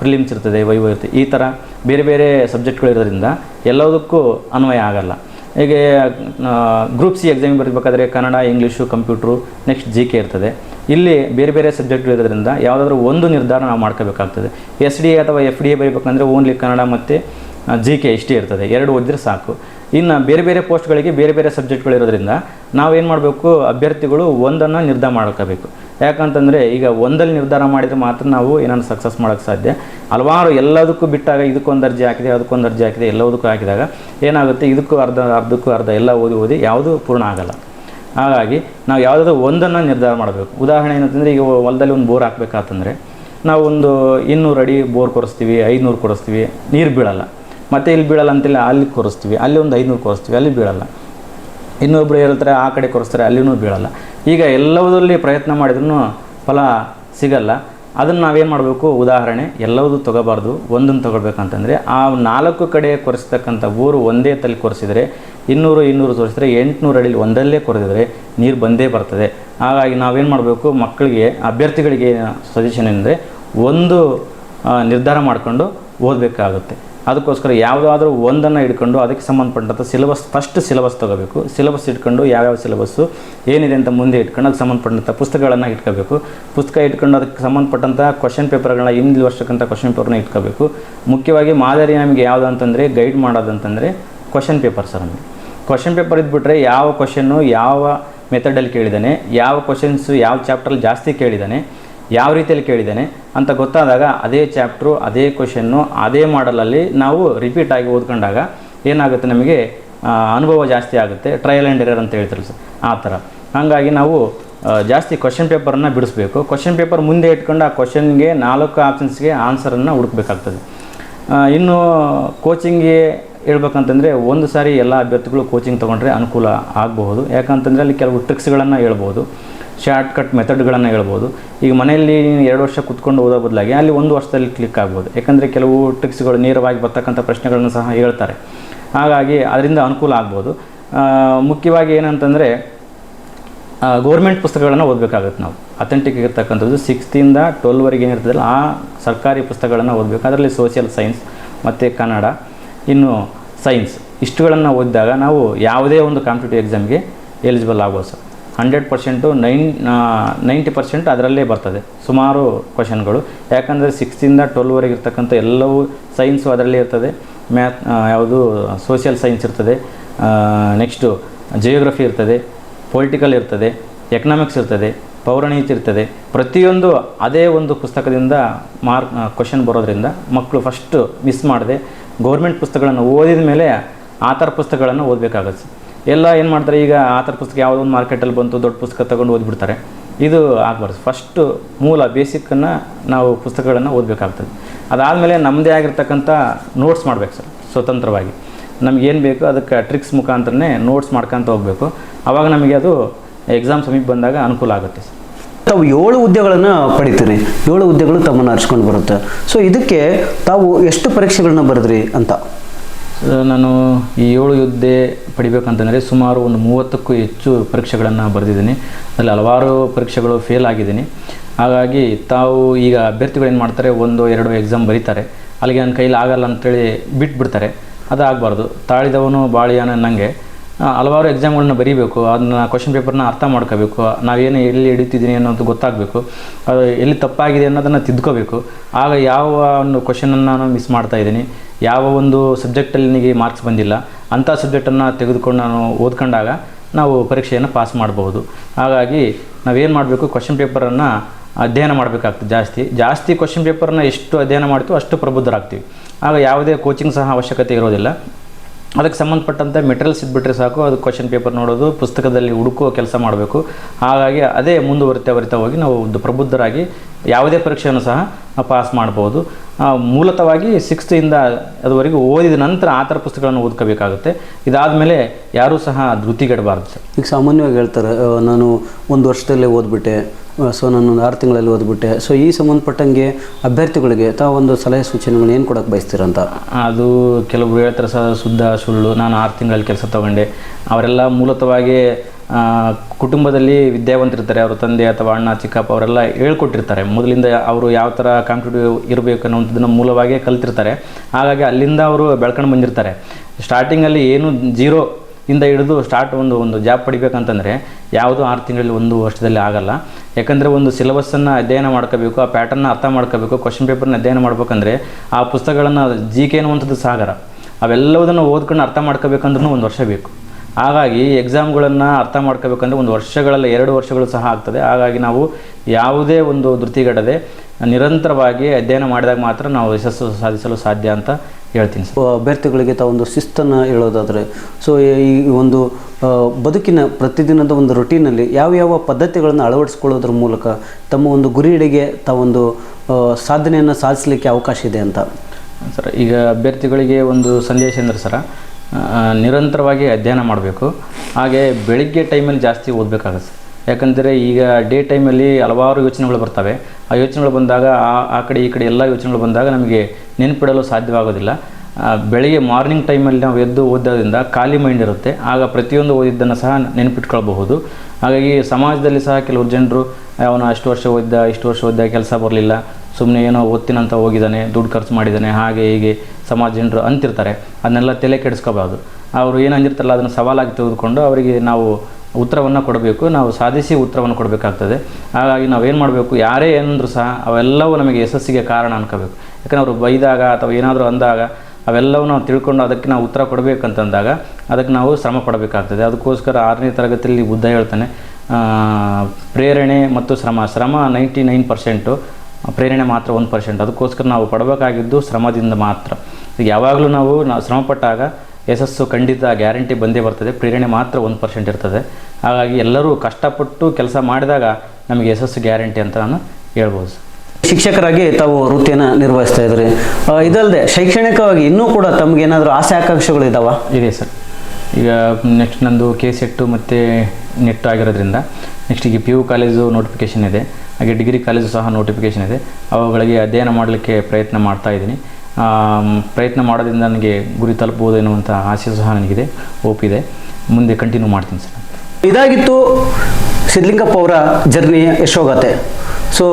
ಪ್ರಿಲಿಮ್ಸ್ ಇರ್ತದೆ ವೈವ ಇರ್ತದೆ. ಈ ಥರ ಬೇರೆ ಬೇರೆ ಸಬ್ಜೆಕ್ಟ್ಗಳಿರೋದ್ರಿಂದ ಎಲ್ಲದಕ್ಕೂ ಅನ್ವಯ ಆಗಲ್ಲ. ಹೀಗೆ ಗ್ರೂಪ್ ಸಿ ಎಕ್ಸಾಮಿಗೆ ಬರಬೇಕಾದ್ರೆ Kannada English computer next G K ಇರ್ತದೆ. ಇಲ್ಲಿ ಬೇರೆ ಬೇರೆ ಸಬ್ಜೆಕ್ಟ್ಗಳಿರೋದ್ರಿಂದ ಯಾವುದಾದ್ರೂ ಒಂದು ನಿರ್ಧಾರ ನಾವು ಮಾಡ್ಕೋಬೇಕಾಗ್ತದೆ. ಎಸ್ ಡಿ ಎ ಅಥವಾ ಎಫ್ ಡಿ ಎ ಬರೀಬೇಕಂದ್ರೆ ಓನ್ಲಿ ಕನ್ನಡ ಮತ್ತು ಜಿ ಕೆ ಇಷ್ಟೇ ಇರ್ತದೆ. ಎರಡು ಓದಿದ್ರೆ ಸಾಕು. ಇನ್ನು ಬೇರೆ ಬೇರೆ ಪೋಸ್ಟ್ಗಳಿಗೆ ಬೇರೆ ಬೇರೆ ಸಬ್ಜೆಕ್ಟ್ಗಳಿರೋದ್ರಿಂದ ನಾವೇನು ಮಾಡಬೇಕು, ಅಭ್ಯರ್ಥಿಗಳು ಒಂದನ್ನು ನಿರ್ಧಾರ ಮಾಡ್ಕೋಬೇಕು. ಯಾಕಂತಂದರೆ ಈಗ ಒಂದಲ್ಲಿ ನಿರ್ಧಾರ ಮಾಡಿದರೆ ಮಾತ್ರ ನಾವು ಏನನ್ನು ಸಕ್ಸಸ್ ಮಾಡೋಕ್ಕೆ ಸಾಧ್ಯ. ಹಲವಾರು ಎಲ್ಲದಕ್ಕೂ ಬಿಟ್ಟಾಗ ಇದಕ್ಕೊಂದು ಅರ್ಜಿ ಹಾಕಿದೆ ಅದಕ್ಕೊಂದು ಅರ್ಜಿ ಹಾಕಿದೆ ಎಲ್ಲದಕ್ಕೂ ಹಾಕಿದಾಗ ಏನಾಗುತ್ತೆ, ಇದಕ್ಕೂ ಅರ್ಧ, ಅರ್ಧಕ್ಕೂ ಅರ್ಧ ಎಲ್ಲ ಓದಿ ಓದಿ ಯಾವುದೂ ಪೂರ್ಣ ಆಗಲ್ಲ. ಹಾಗಾಗಿ ನಾವು ಯಾವುದಾದ್ರು ಒಂದನ್ನು ನಿರ್ಧಾರ ಮಾಡಬೇಕು. ಉದಾಹರಣೆ ಏನಂತಂದರೆ ಈಗ ಹೊಲದಲ್ಲಿ ಒಂದು ಬೋರ್ ಹಾಕಬೇಕಾತಂದರೆ, ನಾವು ಒಂದು ಇನ್ನೂರು ಅಡಿ ಬೋರ್ ಕೊರೆಸ್ತೀವಿ ಐನೂರು ಕೊರೆಸ್ತೀವಿ, ನೀರು ಬೀಳಲ್ಲ. ಮತ್ತು ಇಲ್ಲಿ ಬೀಳಲ್ಲ ಅಂತಿಲ್ಲ, ಅಲ್ಲಿ ಕೊರೆಸ್ತೀವಿ, ಅಲ್ಲಿ ಒಂದು ಐನೂರು ಕೊರೆಸ್ತೀವಿ, ಅಲ್ಲಿ ಬೀಳಲ್ಲ. ಇನ್ನೊಬ್ಬರು ಹೇಳ್ತಾರೆ, ಆ ಕಡೆ ಕೊರೆಸ್ತಾರೆ, ಅಲ್ಲಿನೂ ಬೀಳಲ್ಲ. ಈಗ ಎಲ್ಲವುದರಲ್ಲಿ ಪ್ರಯತ್ನ ಮಾಡಿದ್ರೂ ಫಲ ಸಿಗಲ್ಲ. ಅದನ್ನು ನಾವೇನು ಮಾಡಬೇಕು? ಉದಾಹರಣೆ ಎಲ್ಲವೂ ತೊಗೋಬಾರ್ದು, ಒಂದನ್ನು ತೊಗೊಳ್ಬೇಕಂತಂದರೆ, ಆ ನಾಲ್ಕು ಕಡೆ ಕೊರೆಸ್ತಕ್ಕಂಥ ಊರು ಒಂದೇ ತಲೆ ಕೊರೆಸಿದರೆ, ಇನ್ನೂರು ಇನ್ನೂರು ತೋರಿಸಿದ್ರೆ, ಎಂಟುನೂರು ಅಡಿಲಿ ಒಂದಲ್ಲೇ ಕೊರೆದಿದ್ರೆ ನೀರು ಬಂದೇ ಬರ್ತದೆ. ಹಾಗಾಗಿ ನಾವೇನು ಮಾಡಬೇಕು? ಮಕ್ಕಳಿಗೆ, ಅಭ್ಯರ್ಥಿಗಳಿಗೆ ಸಜೆಷನ್ ಏನಂದರೆ, ಒಂದು ನಿರ್ಧಾರ ಮಾಡಿಕೊಂಡು ಓದಬೇಕಾಗುತ್ತೆ. ಅದಕ್ಕೋಸ್ಕರ ಯಾವುದಾದ್ರೂ ಒಂದನ್ನು ಇಟ್ಕೊಂಡು ಅದಕ್ಕೆ ಸಂಬಂಧಪಟ್ಟಂಥ ಸಿಲೆಬಸ್ ಫಸ್ಟ್ ಸಿಲೆಬಸ್ ತೊಗೋಬೇಕು. ಸಿಲೆಬಸ್ ಇಟ್ಕೊಂಡು ಯಾವ್ಯಾವ ಸಿಲೆಬಸ್ಸು ಏನಿದೆ ಅಂತ ಮುಂದೆ ಇಟ್ಕೊಂಡು ಅದಕ್ಕೆ ಸಂಬಂಧಪಟ್ಟಂಥ ಪುಸ್ತಕಗಳನ್ನು ಇಟ್ಕೋಬೇಕು. ಪುಸ್ತಕ ಇಟ್ಕೊಂಡು ಅದಕ್ಕೆ ಸಂಬಂಧಪಟ್ಟಂಥ ಕ್ವಶನ್ ಪೇಪರ್ಗಳನ್ನ ಹಿಂದಿನ ವರ್ಷಕ್ಕಂಥ ಕ್ವಶನ್ ಪೇಪರ್ನ ಇಟ್ಕೋಬೇಕು. ಮುಖ್ಯವಾಗಿ ಮಾದರಿ ನಮಗೆ ಯಾವುದು ಅಂತಂದರೆ ಗೈಡ್ ಮಾಡೋದಂತಂದರೆ ಕ್ವಶನ್ ಪೇಪರ್ ಸರ್ ನಮಗೆ. ಕ್ವಶನ್ ಪೇಪರ್ ಇದ್ಬಿಟ್ರೆ ಯಾವ ಕ್ವಶನ್ನು ಯಾವ ಮೆಥಡಲ್ಲಿ ಕೇಳಿದ್ದಾನೆ ಯಾವ ಕ್ವಶನ್ಸು ಯಾವ ಚಾಪ್ಟ್ರಲ್ಲಿ ಜಾಸ್ತಿ ಕೇಳಿದ್ದಾನೆ ಯಾವ ರೀತಿಯಲ್ಲಿ ಕೇಳಿದ್ದೇನೆ ಅಂತ ಗೊತ್ತಾದಾಗ ಅದೇ ಚಾಪ್ಟ್ರು, ಅದೇ ಕ್ವಶನ್ನು, ಅದೇ ಮಾಡಲಲ್ಲಿ ನಾವು ರಿಪೀಟ್ ಆಗಿ ಓದ್ಕೊಂಡಾಗ ಏನಾಗುತ್ತೆ ನಮಗೆ ಅನುಭವ ಜಾಸ್ತಿ ಆಗುತ್ತೆ ಟ್ರಯಲ್ ಆ್ಯಂಡ್ ಎರರ್ ಅಂತ ಹೇಳ್ತಾರೆ ಸರ್, ಆ ಥರ. ಹಾಗಾಗಿ ನಾವು ಜಾಸ್ತಿ ಕ್ವಶನ್ ಪೇಪರನ್ನು ಬಿಡಿಸ್ಬೇಕು. ಕ್ವಶನ್ ಪೇಪರ್ ಮುಂದೆ ಇಟ್ಕೊಂಡು ಆ ಕ್ವಶನ್ಗೆ ನಾಲ್ಕು ಆಪ್ಷನ್ಸ್ಗೆ ಆನ್ಸರನ್ನು ಹುಡುಕ್ಬೇಕಾಗ್ತದೆ. ಇನ್ನು ಕೋಚಿಂಗ್ಗೆ ಹೇಳ್ಬೇಕಂತಂದರೆ ಒಂದು ಸಾರಿ ಎಲ್ಲ ಅಭ್ಯರ್ಥಿಗಳು ಕೋಚಿಂಗ್ ತೊಗೊಂಡ್ರೆ ಅನುಕೂಲ ಆಗಬಹುದು. ಯಾಕಂತಂದರೆ ಅಲ್ಲಿ ಕೆಲವು ಟ್ರಿಕ್ಸ್ಗಳನ್ನು ಹೇಳ್ಬೋದು ಶಾರ್ಟ್ ಕಟ್ ಮೆಥಡ್ಗಳನ್ನು ಹೇಳ್ಬೋದು. ಈಗ ಮನೆಯಲ್ಲಿ ನೀನು ಎರಡು ವರ್ಷ ಕುತ್ಕೊಂಡು ಓದೋ ಬದಲಾಗಿ ಅಲ್ಲಿ ಒಂದು ವರ್ಷದಲ್ಲಿ ಕ್ಲಿಕ್ ಆಗ್ಬೋದು. ಯಾಕಂದರೆ ಕೆಲವು ಟ್ರಿಕ್ಸ್ಗಳು ನೇರವಾಗಿ ಬರ್ತಕ್ಕಂಥ ಪ್ರಶ್ನೆಗಳನ್ನು ಸಹ ಹೇಳ್ತಾರೆ. ಹಾಗಾಗಿ ಅದರಿಂದ ಅನುಕೂಲ ಆಗ್ಬೋದು. ಮುಖ್ಯವಾಗಿ ಏನಂತಂದರೆ ಗೌರ್ಮೆಂಟ್ ಪುಸ್ತಕಗಳನ್ನು ಓದಬೇಕಾಗುತ್ತೆ ನಾವು. ಅಥೆಂಟಿಕ್ ಇರ್ತಕ್ಕಂಥದ್ದು ಸಿಕ್ಸ್ತಿಂದ ಟ್ವೆಲ್ವರೆಗೆ ಏನಿರ್ತದಲ್ಲ ಆ ಸರ್ಕಾರಿ ಪುಸ್ತಕಗಳನ್ನು ಓದಬೇಕು. ಅದರಲ್ಲಿ ಸೋಷಿಯಲ್ ಸೈನ್ಸ್ ಮತ್ತು ಕನ್ನಡ, ಇನ್ನು ಸೈನ್ಸ್ ಇಷ್ಟುಗಳನ್ನು ಓದಿದಾಗ ನಾವು ಯಾವುದೇ ಒಂದು ಕಾಂಪಿಟೇಟಿವ್ ಎಕ್ಸಾಮ್ಗೆ ಎಲಿಜಿಬಲ್ ಆಗ್ಬೋದು sir hundred percent nine ninety percent ಅದರಲ್ಲೇ ಬರ್ತದೆ. ಸುಮಾರು ಕ್ವಶನ್ಗಳು. ಯಾಕಂದರೆ ಸಿಕ್ಸ್ತಿಂದ ಟ್ವೆಲ್ವರೆಗೆ ಇರ್ತಕ್ಕಂಥ ಎಲ್ಲವೂ ಸೈನ್ಸು ಅದರಲ್ಲೇ ಇರ್ತದೆ. ಮ್ಯಾಥ್ ಯಾವುದು, ಸೋಷಿಯಲ್ ಸೈನ್ಸ್ ಇರ್ತದೆ. ನೆಕ್ಸ್ಟು ಜಿಯೋಗ್ರಫಿ ಇರ್ತದೆ, ಪೊಲಿಟಿಕಲ್ ಇರ್ತದೆ, ಎಕನಾಮಿಕ್ಸ್ ಇರ್ತದೆ, ಪೌರಾಣಿಕ ಇರ್ತದೆ. ಪ್ರತಿಯೊಂದು ಅದೇ ಒಂದು ಪುಸ್ತಕದಿಂದ ಮಾರ್ಕ್ ಕ್ವಶನ್ ಬರೋದ್ರಿಂದ ಮಕ್ಕಳು ಫಸ್ಟು ಮಿಸ್ ಮಾಡದೆ ಗೌರ್ಮೆಂಟ್ ಪುಸ್ತಕಗಳನ್ನು ಓದಿದ ಮೇಲೆ ಆ ಥರ ಪುಸ್ತಕಗಳನ್ನು ಓದಬೇಕಾಗತ್ತೆ. ಎಲ್ಲ ಏನು ಮಾಡ್ತಾರೆ, ಈಗ ಆ ಥರ ಪುಸ್ತಕ ಯಾವುದೋ ಒಂದು ಮಾರ್ಕೆಟಲ್ಲಿ ಬಂತು, ದೊಡ್ಡ ಪುಸ್ತಕ ತಗೊಂಡು ಓದ್ಬಿಡ್ತಾರೆ. ಇದು ಆಗಬಾರ್ದು. ಫಸ್ಟು ಮೂಲ ಬೇಸಿಕ್ಕನ್ನು ನಾವು ಪುಸ್ತಕಗಳನ್ನು ಓದಬೇಕಾಗ್ತದೆ. ಅದಾದಮೇಲೆ ನಮ್ಮದೇ ಆಗಿರ್ತಕ್ಕಂಥ ನೋಟ್ಸ್ ಮಾಡಬೇಕು ಸರ್, ಸ್ವತಂತ್ರವಾಗಿ. ನಮಗೇನು ಬೇಕು, ಅದಕ್ಕೆ ಟ್ರಿಕ್ಸ್ ಮುಖಾಂತರನೇ ನೋಟ್ಸ್ ಮಾಡ್ಕೊಂತ ಹೋಗಬೇಕು. ಆವಾಗ ನಮಗೆ ಅದು ಎಕ್ಸಾಮ್ ಸಮೀಪ ಬಂದಾಗ ಅನುಕೂಲ ಆಗುತ್ತೆ ಸರ್. ತಾವು ಏಳು ಹುದ್ದೆಗಳನ್ನು ಪಡಿತೀರಿ. ಏಳು ಹುದ್ದೆಗಳು ತಮ್ಮನ್ನು ಅರ್ಸ್ಕೊಂಡು ಬರುತ್ತೆ. ಸೊ ಇದಕ್ಕೆ ತಾವು ಎಷ್ಟು ಪರೀಕ್ಷೆಗಳನ್ನ ಬರೆದ್ರಿ ಅಂತ? ನಾನು ಈ ಏಳು ಹುದ್ದೆ ಪಡಿಬೇಕಂತಂದರೆ ಸುಮಾರು ಒಂದು ಮೂವತ್ತಕ್ಕೂ ಹೆಚ್ಚು ಪರೀಕ್ಷೆಗಳನ್ನು ಬರೆದಿದ್ದೀನಿ. ಅದರಲ್ಲಿ ಹಲವಾರು ಪರೀಕ್ಷೆಗಳು ಫೇಲ್ ಆಗಿದ್ದೀನಿ. ಹಾಗಾಗಿ ತಾವು ಈಗ ಅಭ್ಯರ್ಥಿಗಳು ಏನು ಮಾಡ್ತಾರೆ ಒಂದು ಎರಡು ಎಕ್ಸಾಮ್ ಬರೀತಾರೆ. ಅಲ್ಲಿಗೆ ನನ್ನ ಕೈಲಿ ಆಗಲ್ಲ ಅಂತೇಳಿ ಬಿಟ್ಬಿಡ್ತಾರೆ. ಅದು ಆಗಬಾರ್ದು ತಾಳಿದವನು ಬಾಳಿಯಾನ ಅನ್ನಂಗೆ. ಆ, ಹಲವಾರು ಎಕ್ಸಾಮ್ಗಳನ್ನ ಬರೀಬೇಕು, ಅದನ್ನ ಕ್ವಶನ್ ಪೇಪರ್ನ ಅರ್ಥ ಮಾಡ್ಕೋಬೇಕು ನಾವೇನು ಎಲ್ಲಿ ಹಿಡಿತಿದ್ದೀನಿ ಅನ್ನೋದು ಗೊತ್ತಾಗಬೇಕು ಅದು ಎಲ್ಲಿ ತಪ್ಪಾಗಿದೆ ಅನ್ನೋದನ್ನು ತಿದ್ಕೋಬೇಕು. ಆಗ ಯಾವ ಒಂದು ಕ್ವಶನನ್ನು ನಾನು ಮಿಸ್ ಮಾಡ್ತಾ ಇದ್ದೀನಿ, ಯಾವ ಒಂದು ಸಬ್ಜೆಕ್ಟಲ್ಲಿ ನನಗೆ ಮಾರ್ಕ್ಸ್ ಬಂದಿಲ್ಲ, ಅಂಥ ಸಬ್ಜೆಕ್ಟನ್ನು ತೆಗೆದುಕೊಂಡು ನಾನು ಓದ್ಕೊಂಡಾಗ ನಾವು ಪರೀಕ್ಷೆಯನ್ನು ಪಾಸ್ ಮಾಡಬಹುದು. ಹಾಗಾಗಿ ನಾವೇನು ಮಾಡಬೇಕು ಕ್ವಶನ್ ಪೇಪರನ್ನು ಅಧ್ಯಯನ ಮಾಡಬೇಕಾಗ್ತದೆ ಜಾಸ್ತಿ. ಜಾಸ್ತಿ ಕ್ವಶನ್ ಪೇಪರ್ನ ಎಷ್ಟು ಅಧ್ಯಯನ ಮಾಡ್ತೀವೋ ಅಷ್ಟು ಪ್ರಬುದ್ಧರಾಗ್ತೀವಿ. ಆಗ ಯಾವುದೇ ಕೋಚಿಂಗ್ ಸಹ ಅವಶ್ಯಕತೆ ಇರೋದಿಲ್ಲ. ಅದಕ್ಕೆ ಸಂಬಂಧಪಟ್ಟಂಥ ಮೆಟೀರಿಯಲ್ಸ್ ಇದ್ಬಿಟ್ರೆ ಸಾಕು, ಅದು ಕ್ವಶನ್ ಪೇಪರ್ ನೋಡೋದು, ಪುಸ್ತಕದಲ್ಲಿ ಹುಡುಕುವ ಕೆಲಸ ಮಾಡಬೇಕು. ಹಾಗಾಗಿ ಅದೇ ಮುಂದುವರಿತಾ ವರಿತಾ ಹೋಗಿ ನಾವು ಒಂದು ಪ್ರಬುದ್ಧರಾಗಿ ಯಾವುದೇ ಪರೀಕ್ಷೆಯನ್ನು ಸಹ ಪಾಸ್ ಮಾಡ್ಬೋದು. ಮೂಲತವಾಗಿ ಸಿಕ್ಸ್ತಿಂದ ಅದುವರೆಗೂ ಓದಿದ ನಂತರ ಆ ಥರ ಪುಸ್ತಕಗಳನ್ನು ಓದ್ಕೋಬೇಕಾಗುತ್ತೆ. ಇದಾದಮೇಲೆ ಯಾರೂ ಸಹ ಧೃತಿಗೆಡಬಾರ್ದು ಈಗ ಸಾಮಾನ್ಯವಾಗಿ ಹೇಳ್ತಾರೆ ನಾನು ಒಂದು ವರ್ಷದಲ್ಲೇ ಓದ್ಬಿಟ್ಟೆ ಸೊ ನಾನು ಒಂದು ಆರು ತಿಂಗಳಲ್ಲಿ ಓದ್ಬಿಟ್ಟೆ. ಸೊ ಈ ಸಂಬಂಧಪಟ್ಟಂಗೆ ಅಭ್ಯರ್ಥಿಗಳಿಗೆ ತಾವು ಒಂದು ಸಲಹೆ ಸೂಚನೆಗಳು ಏನು ಕೊಡೋಕ್ಕೆ ಬಯಸ್ತೀರಂತ ಅದು ಕೆಲವು ಹೇಳ್ತಾರೆ ಸಹ ಶುದ್ಧ ಸುಳ್ಳು. ನಾನು ಆರು ತಿಂಗಳಲ್ಲಿ ಕೆಲಸ ತಗೊಂಡೆ. ಅವರೆಲ್ಲ ಮೂಲತವಾಗಿ ಕುಟುಂಬದಲ್ಲಿ ವಿದ್ಯಾವಂತರಿರ್ತಾರೆ. ಅವರ ತಂದೆ ಅಥವಾ ಅಣ್ಣ, ಚಿಕ್ಕಪ್ಪ ಅವರೆಲ್ಲ ಹೇಳ್ಕೊಟ್ಟಿರ್ತಾರೆ. ಮೊದಲಿಂದ ಅವರು ಯಾವ ಥರ ಕಾಂಪಿಟೇಟಿವ್ ಇರಬೇಕು ಅನ್ನೋಂಥದ್ದನ್ನು ಮೂಲವಾಗೇ ಕಲ್ತಿರ್ತಾರೆ. ಹಾಗಾಗಿ ಅಲ್ಲಿಂದ ಅವರು ಬೆಳ್ಕೊಂಡು ಬಂದಿರ್ತಾರೆ. ಸ್ಟಾರ್ಟಿಂಗಲ್ಲಿ ಏನು ಜೀರೋ ಇಂದ ಹಿಡಿದು ಸ್ಟಾರ್ಟ್ ಒಂದು ಒಂದು ಜಾಬ್ ಪಡಿಬೇಕಂತಂದರೆ ಯಾವುದು ಆರು ತಿಂಗಳಲ್ಲಿ ಒಂದು ವರ್ಷದಲ್ಲಿ ಆಗಲ್ಲ. ಯಾಕಂದರೆ ಒಂದು ಸಿಲೆಬಸ್ಸನ್ನು ಅಧ್ಯಯನ ಮಾಡ್ಕೋಬೇಕು, ಆ ಪ್ಯಾಟರ್ನ ಅರ್ಥ ಮಾಡ್ಕೋಬೇಕು ಕ್ವಶನ್ ಪೇಪರ್ನ ಅಧ್ಯಯನ ಮಾಡ್ಬೇಕಂದ್ರೆ ಆ ಪುಸ್ತಕಗಳನ್ನು ಜಿ ಕೆ ಅನ್ನುವಂಥದ್ದು ಸಾಗರ. ಅವೆಲ್ಲವುದನ್ನು ಓದ್ಕೊಂಡು ಅರ್ಥ ಮಾಡ್ಕೋಬೇಕಂದ್ರೂ ಒಂದು ವರ್ಷ ಬೇಕು. ಹಾಗಾಗಿ ಎಕ್ಸಾಮ್ಗಳನ್ನು ಅರ್ಥ ಮಾಡ್ಕೋಬೇಕಂದ್ರೆ ಒಂದು ವರ್ಷಗಳಲ್ಲಿ ಎರಡು ವರ್ಷಗಳು ಸಹ ಆಗ್ತದೆ. ಹಾಗಾಗಿ ನಾವು ಯಾವುದೇ ಒಂದು ಧೃತಿಗಡದೆ ನಿರಂತರವಾಗಿ ಅಧ್ಯಯನ ಮಾಡಿದಾಗ ಮಾತ್ರ ನಾವು ಯಶಸ್ಸು ಸಾಧಿಸಲು ಸಾಧ್ಯ ಅಂತ ಹೇಳ್ತೀನಿ ಸರ್. ಅಭ್ಯರ್ಥಿಗಳಿಗೆ ತಾವು ಒಂದು ಶಿಸ್ತನ್ನು ಹೇಳೋದಾದರೆ ಸೊ ಈ ಒಂದು ಬದುಕಿನ ಪ್ರತಿದಿನದ ಒಂದು ರೊಟೀನಲ್ಲಿ ಯಾವ ಯಾವ ಪದ್ಧತಿಗಳನ್ನು ಅಳವಡಿಸ್ಕೊಳ್ಳೋದ್ರ ಮೂಲಕ ತಮ್ಮ ಒಂದು ಗುರಿಯಡೆಗೆ ತಾವೊಂದು ಸಾಧನೆಯನ್ನು ಸಾಧಿಸಲಿಕ್ಕೆ ಅವಕಾಶ ಇದೆ ಅಂತ. ಸರ್ ಈಗ ಅಭ್ಯರ್ಥಿಗಳಿಗೆ ಒಂದು ಸಂದೇಶ ಅಂದರೆ ಸರ ನಿರಂತರವಾಗಿ ಅಧ್ಯಯನ ಮಾಡಬೇಕು. ಹಾಗೆ ಬೆಳಿಗ್ಗೆ ಟೈಮಲ್ಲಿ ಜಾಸ್ತಿ ಓದಬೇಕಾಗುತ್ತೆ ಯಾಕಂದರೆ ಈಗ ಡೇ ಟೈಮಲ್ಲಿ ಹಲವಾರು ಯೋಚನೆಗಳು ಬರ್ತವೆ. ಆ ಯೋಚನೆಗಳು ಬಂದಾಗ, ಆ ಆ ಕಡೆ ಈ ಕಡೆ ಎಲ್ಲ ಯೋಚನೆಗಳು ಬಂದಾಗ ನಮಗೆ ನೆನಪಿಡಲು ಸಾಧ್ಯವಾಗೋದಿಲ್ಲ. ಬೆಳಿಗ್ಗೆ ಮಾರ್ನಿಂಗ್ ಟೈಮಲ್ಲಿ ನಾವು ಎದ್ದು ಓದೋದ್ರಿಂದ ಖಾಲಿ ಮೈಂಡ್ ಇರುತ್ತೆ. ಆಗ ಪ್ರತಿಯೊಂದು ಓದಿದ್ದನ್ನು ಸಹ ನೆನಪಿಟ್ಕೊಳ್ಬಹುದು. ಹಾಗಾಗಿ ಸಮಾಜದಲ್ಲಿ ಸಹ ಕೆಲವರು ಜನರು, ಅವನು ಅಷ್ಟು ವರ್ಷ ಓದಿದ, ಇಷ್ಟು ವರ್ಷ ಓದಿದ ಕೆಲಸ ಬರಲಿಲ್ಲ. ಸುಮ್ಮನೆ ಏನೋ ಓದ್ತೀನಂತ ಹೋಗಿದ್ದಾನೆ, ದುಡ್ಡು ಖರ್ಚು ಮಾಡಿದ್ದಾನೆ, ಹಾಗೆ ಹೀಗೆ ಸಮಾಜ ಜನರು ಅಂತಿರ್ತಾರೆ. ಅದನ್ನೆಲ್ಲ ತಲೆ ಕೆಡಿಸ್ಕೋಬಾರ್ದು ಅವರು ಏನು ಅಂದಿರ್ತಾರಲ್ಲ, ಅದನ್ನು ಸವಾಲಾಗಿ ತೆಗೆದುಕೊಂಡು ಅವರಿಗೆ ನಾವು ಉತ್ತರವನ್ನು ಕೊಡಬೇಕು, ನಾವು ಸಾಧಿಸಿ ಉತ್ತರವನ್ನು ಕೊಡಬೇಕಾಗ್ತದೆ. ಹಾಗಾಗಿ ನಾವೇನು ಮಾಡಬೇಕು, ಯಾರೇ ಏನಂದರೂ ಸಹ ಅವೆಲ್ಲವೂ ನಮಗೆ ಯಶಸ್ಸಿಗೆ ಕಾರಣ ಅನ್ಕೋಬೇಕು. ಯಾಕಂದ್ರೆ ಅವರು ಬೈದಾಗ ಅಥವಾ ಏನಾದರೂ ಅಂದಾಗ ಅವೆಲ್ಲವೂ ನಾವು ತಿಳ್ಕೊಂಡು ಅದಕ್ಕೆ ನಾವು ಉತ್ತರ ಕೊಡಬೇಕಂತಂದಾಗ ಅದಕ್ಕೆ ನಾವು ಶ್ರಮ ಪಡಬೇಕಾಗ್ತದೆ. ಅದಕ್ಕೋಸ್ಕರ ಆರನೇ ತರಗತಿಯಲ್ಲಿ ಬುದ್ಧ ಹೇಳ್ತಾನೆ ಪ್ರೇರಣೆ ಮತ್ತು ಶ್ರಮ. ಶ್ರಮ ನೈಂಟಿ ನೈನ್ ಪರ್ಸೆಂಟು, ಪ್ರೇರಣೆ ಮಾತ್ರ ಒಂದು ಪರ್ಸೆಂಟ್. ಅದಕ್ಕೋಸ್ಕರ ನಾವು ಪಡಬೇಕಾಗಿದ್ದು ಶ್ರಮದಿಂದ ಮಾತ್ರ. ಯಾವಾಗಲೂ ನಾವು ನಾವು ಶ್ರಮ ಪಟ್ಟಾಗ ಯಶಸ್ಸು ಖಂಡಿತ ಗ್ಯಾರಂಟಿ ಬಂದೇ ಬರ್ತದೆ. ಪ್ರೇರಣೆ ಮಾತ್ರ ಒಂದು ಪರ್ಸೆಂಟ್ ಇರ್ತದೆ. ಹಾಗಾಗಿ ಎಲ್ಲರೂ ಕಷ್ಟಪಟ್ಟು ಕೆಲಸ ಮಾಡಿದಾಗ ನಮಗೆ ಯಶಸ್ಸು ಗ್ಯಾರಂಟಿ ಅಂತ ನಾನು ಹೇಳ್ಬೋದು. ಸರ್. ಶಿಕ್ಷಕರಾಗಿ ತಾವು ವೃತ್ತಿಯನ್ನು ನಿರ್ವಹಿಸ್ತಾ ಇದ್ರಿ. ಇದಲ್ಲದೆ ಶೈಕ್ಷಣಿಕವಾಗಿ ಇನ್ನೂ ಕೂಡ ತಮಗೇನಾದರೂ ಆಸೆ ಆಕಾಂಕ್ಷೆಗಳು ಇದ್ದಾವ ಇದೆ ಸರ್. ಈಗ ನೆಕ್ಸ್ಟ್ ನಂದು ಕೆ ಸೆಟ್ಟು ಮತ್ತು ನೆಟ್ ಆಗಿರೋದ್ರಿಂದ ನೆಕ್ಸ್ಟ್ ಈಗ ಪಿ ಯು ಕಾಲೇಜು ನೋಟಿಫಿಕೇಷನ್ ಇದೆ. ಹಾಗೆ ಡಿಗ್ರಿ ಕಾಲೇಜು ಸಹ ನೋಟಿಫಿಕೇಷನ್ ಇದೆ. ಅವುಗಳಿಗೆ ಅಧ್ಯಯನ ಮಾಡಲಿಕ್ಕೆ ಪ್ರಯತ್ನ ಮಾಡ್ತಾ ಇದ್ದೀನಿ. ಪ್ರಯತ್ನ ಮಾಡೋದ್ರಿಂದ ನನಗೆ ಗುರಿ ತಲುಪಬಹುದು ಎನ್ನುವಂಥ ಆಸೆ ಸಹ ನನಗಿದೆ ಒಪ್ಪಿದೆ. ಮುಂದೆ ಕಂಟಿನ್ಯೂ ಮಾಡ್ತೀನಿ ಸರ್. ಇದಾಗಿತ್ತು ಸಿದ್ಲಿಂಗಪ್ಪ ಅವರ ಜರ್ನಿಯ ಯಶೋಗಾಥೆ. ಸೊ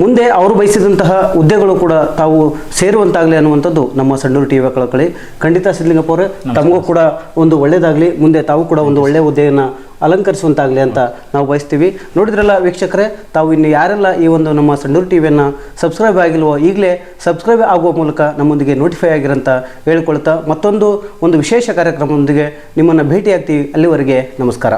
ಮುಂದೆ ಅವರು ಬಯಸಿದಂತಹ ಹುದ್ದೆಗಳು ಕೂಡ ತಾವು ಸೇರುವಂತಾಗಲಿ ಅನ್ನುವಂಥದ್ದು ನಮ್ಮ ಸಣ್ಣೂರು ಟಿ ವಿ ಕಳಕಳಿ ಖಂಡಿತ ಸಿದ್ಲಿಂಗಪ್ಪ ಅವರೇ ತಮಗೂ ಕೂಡ ಒಂದು ಒಳ್ಳೆಯದಾಗಲಿ ಮುಂದೆ ತಾವು ಕೂಡ ಒಂದು ಒಳ್ಳೆಯ ಹುದ್ದೆಯನ್ನು ಅಲಂಕರಿಸುವಂತಾಗಲಿ ಅಂತ ನಾವು ಬಯಸ್ತೀವಿ. ನೋಡಿದ್ರಲ್ಲ ವೀಕ್ಷಕರೇ, ತಾವು ಇನ್ನು ಯಾರೆಲ್ಲ ಈ ಒಂದು ನಮ್ಮ ಸಂಡೂರ್ ಟಿ ವಿಯನ್ನು ಸಬ್ಸ್ಕ್ರೈಬ್ ಆಗಿಲ್ವೋ, ಈಗಲೇ ಸಬ್ಸ್ಕ್ರೈಬ್ ಆಗುವ ಮೂಲಕ ನಮ್ಮೊಂದಿಗೆ ನೋಟಿಫೈ ಆಗಿರಂತ ಹೇಳ್ಕೊಳ್ತಾ ಮತ್ತೊಂದು, ಒಂದು ವಿಶೇಷ ಕಾರ್ಯಕ್ರಮದೊಂದಿಗೆ ನಿಮ್ಮನ್ನು ಭೇಟಿಯಾಗ್ತೀವಿ. ಅಲ್ಲಿವರೆಗೆ ನಮಸ್ಕಾರ.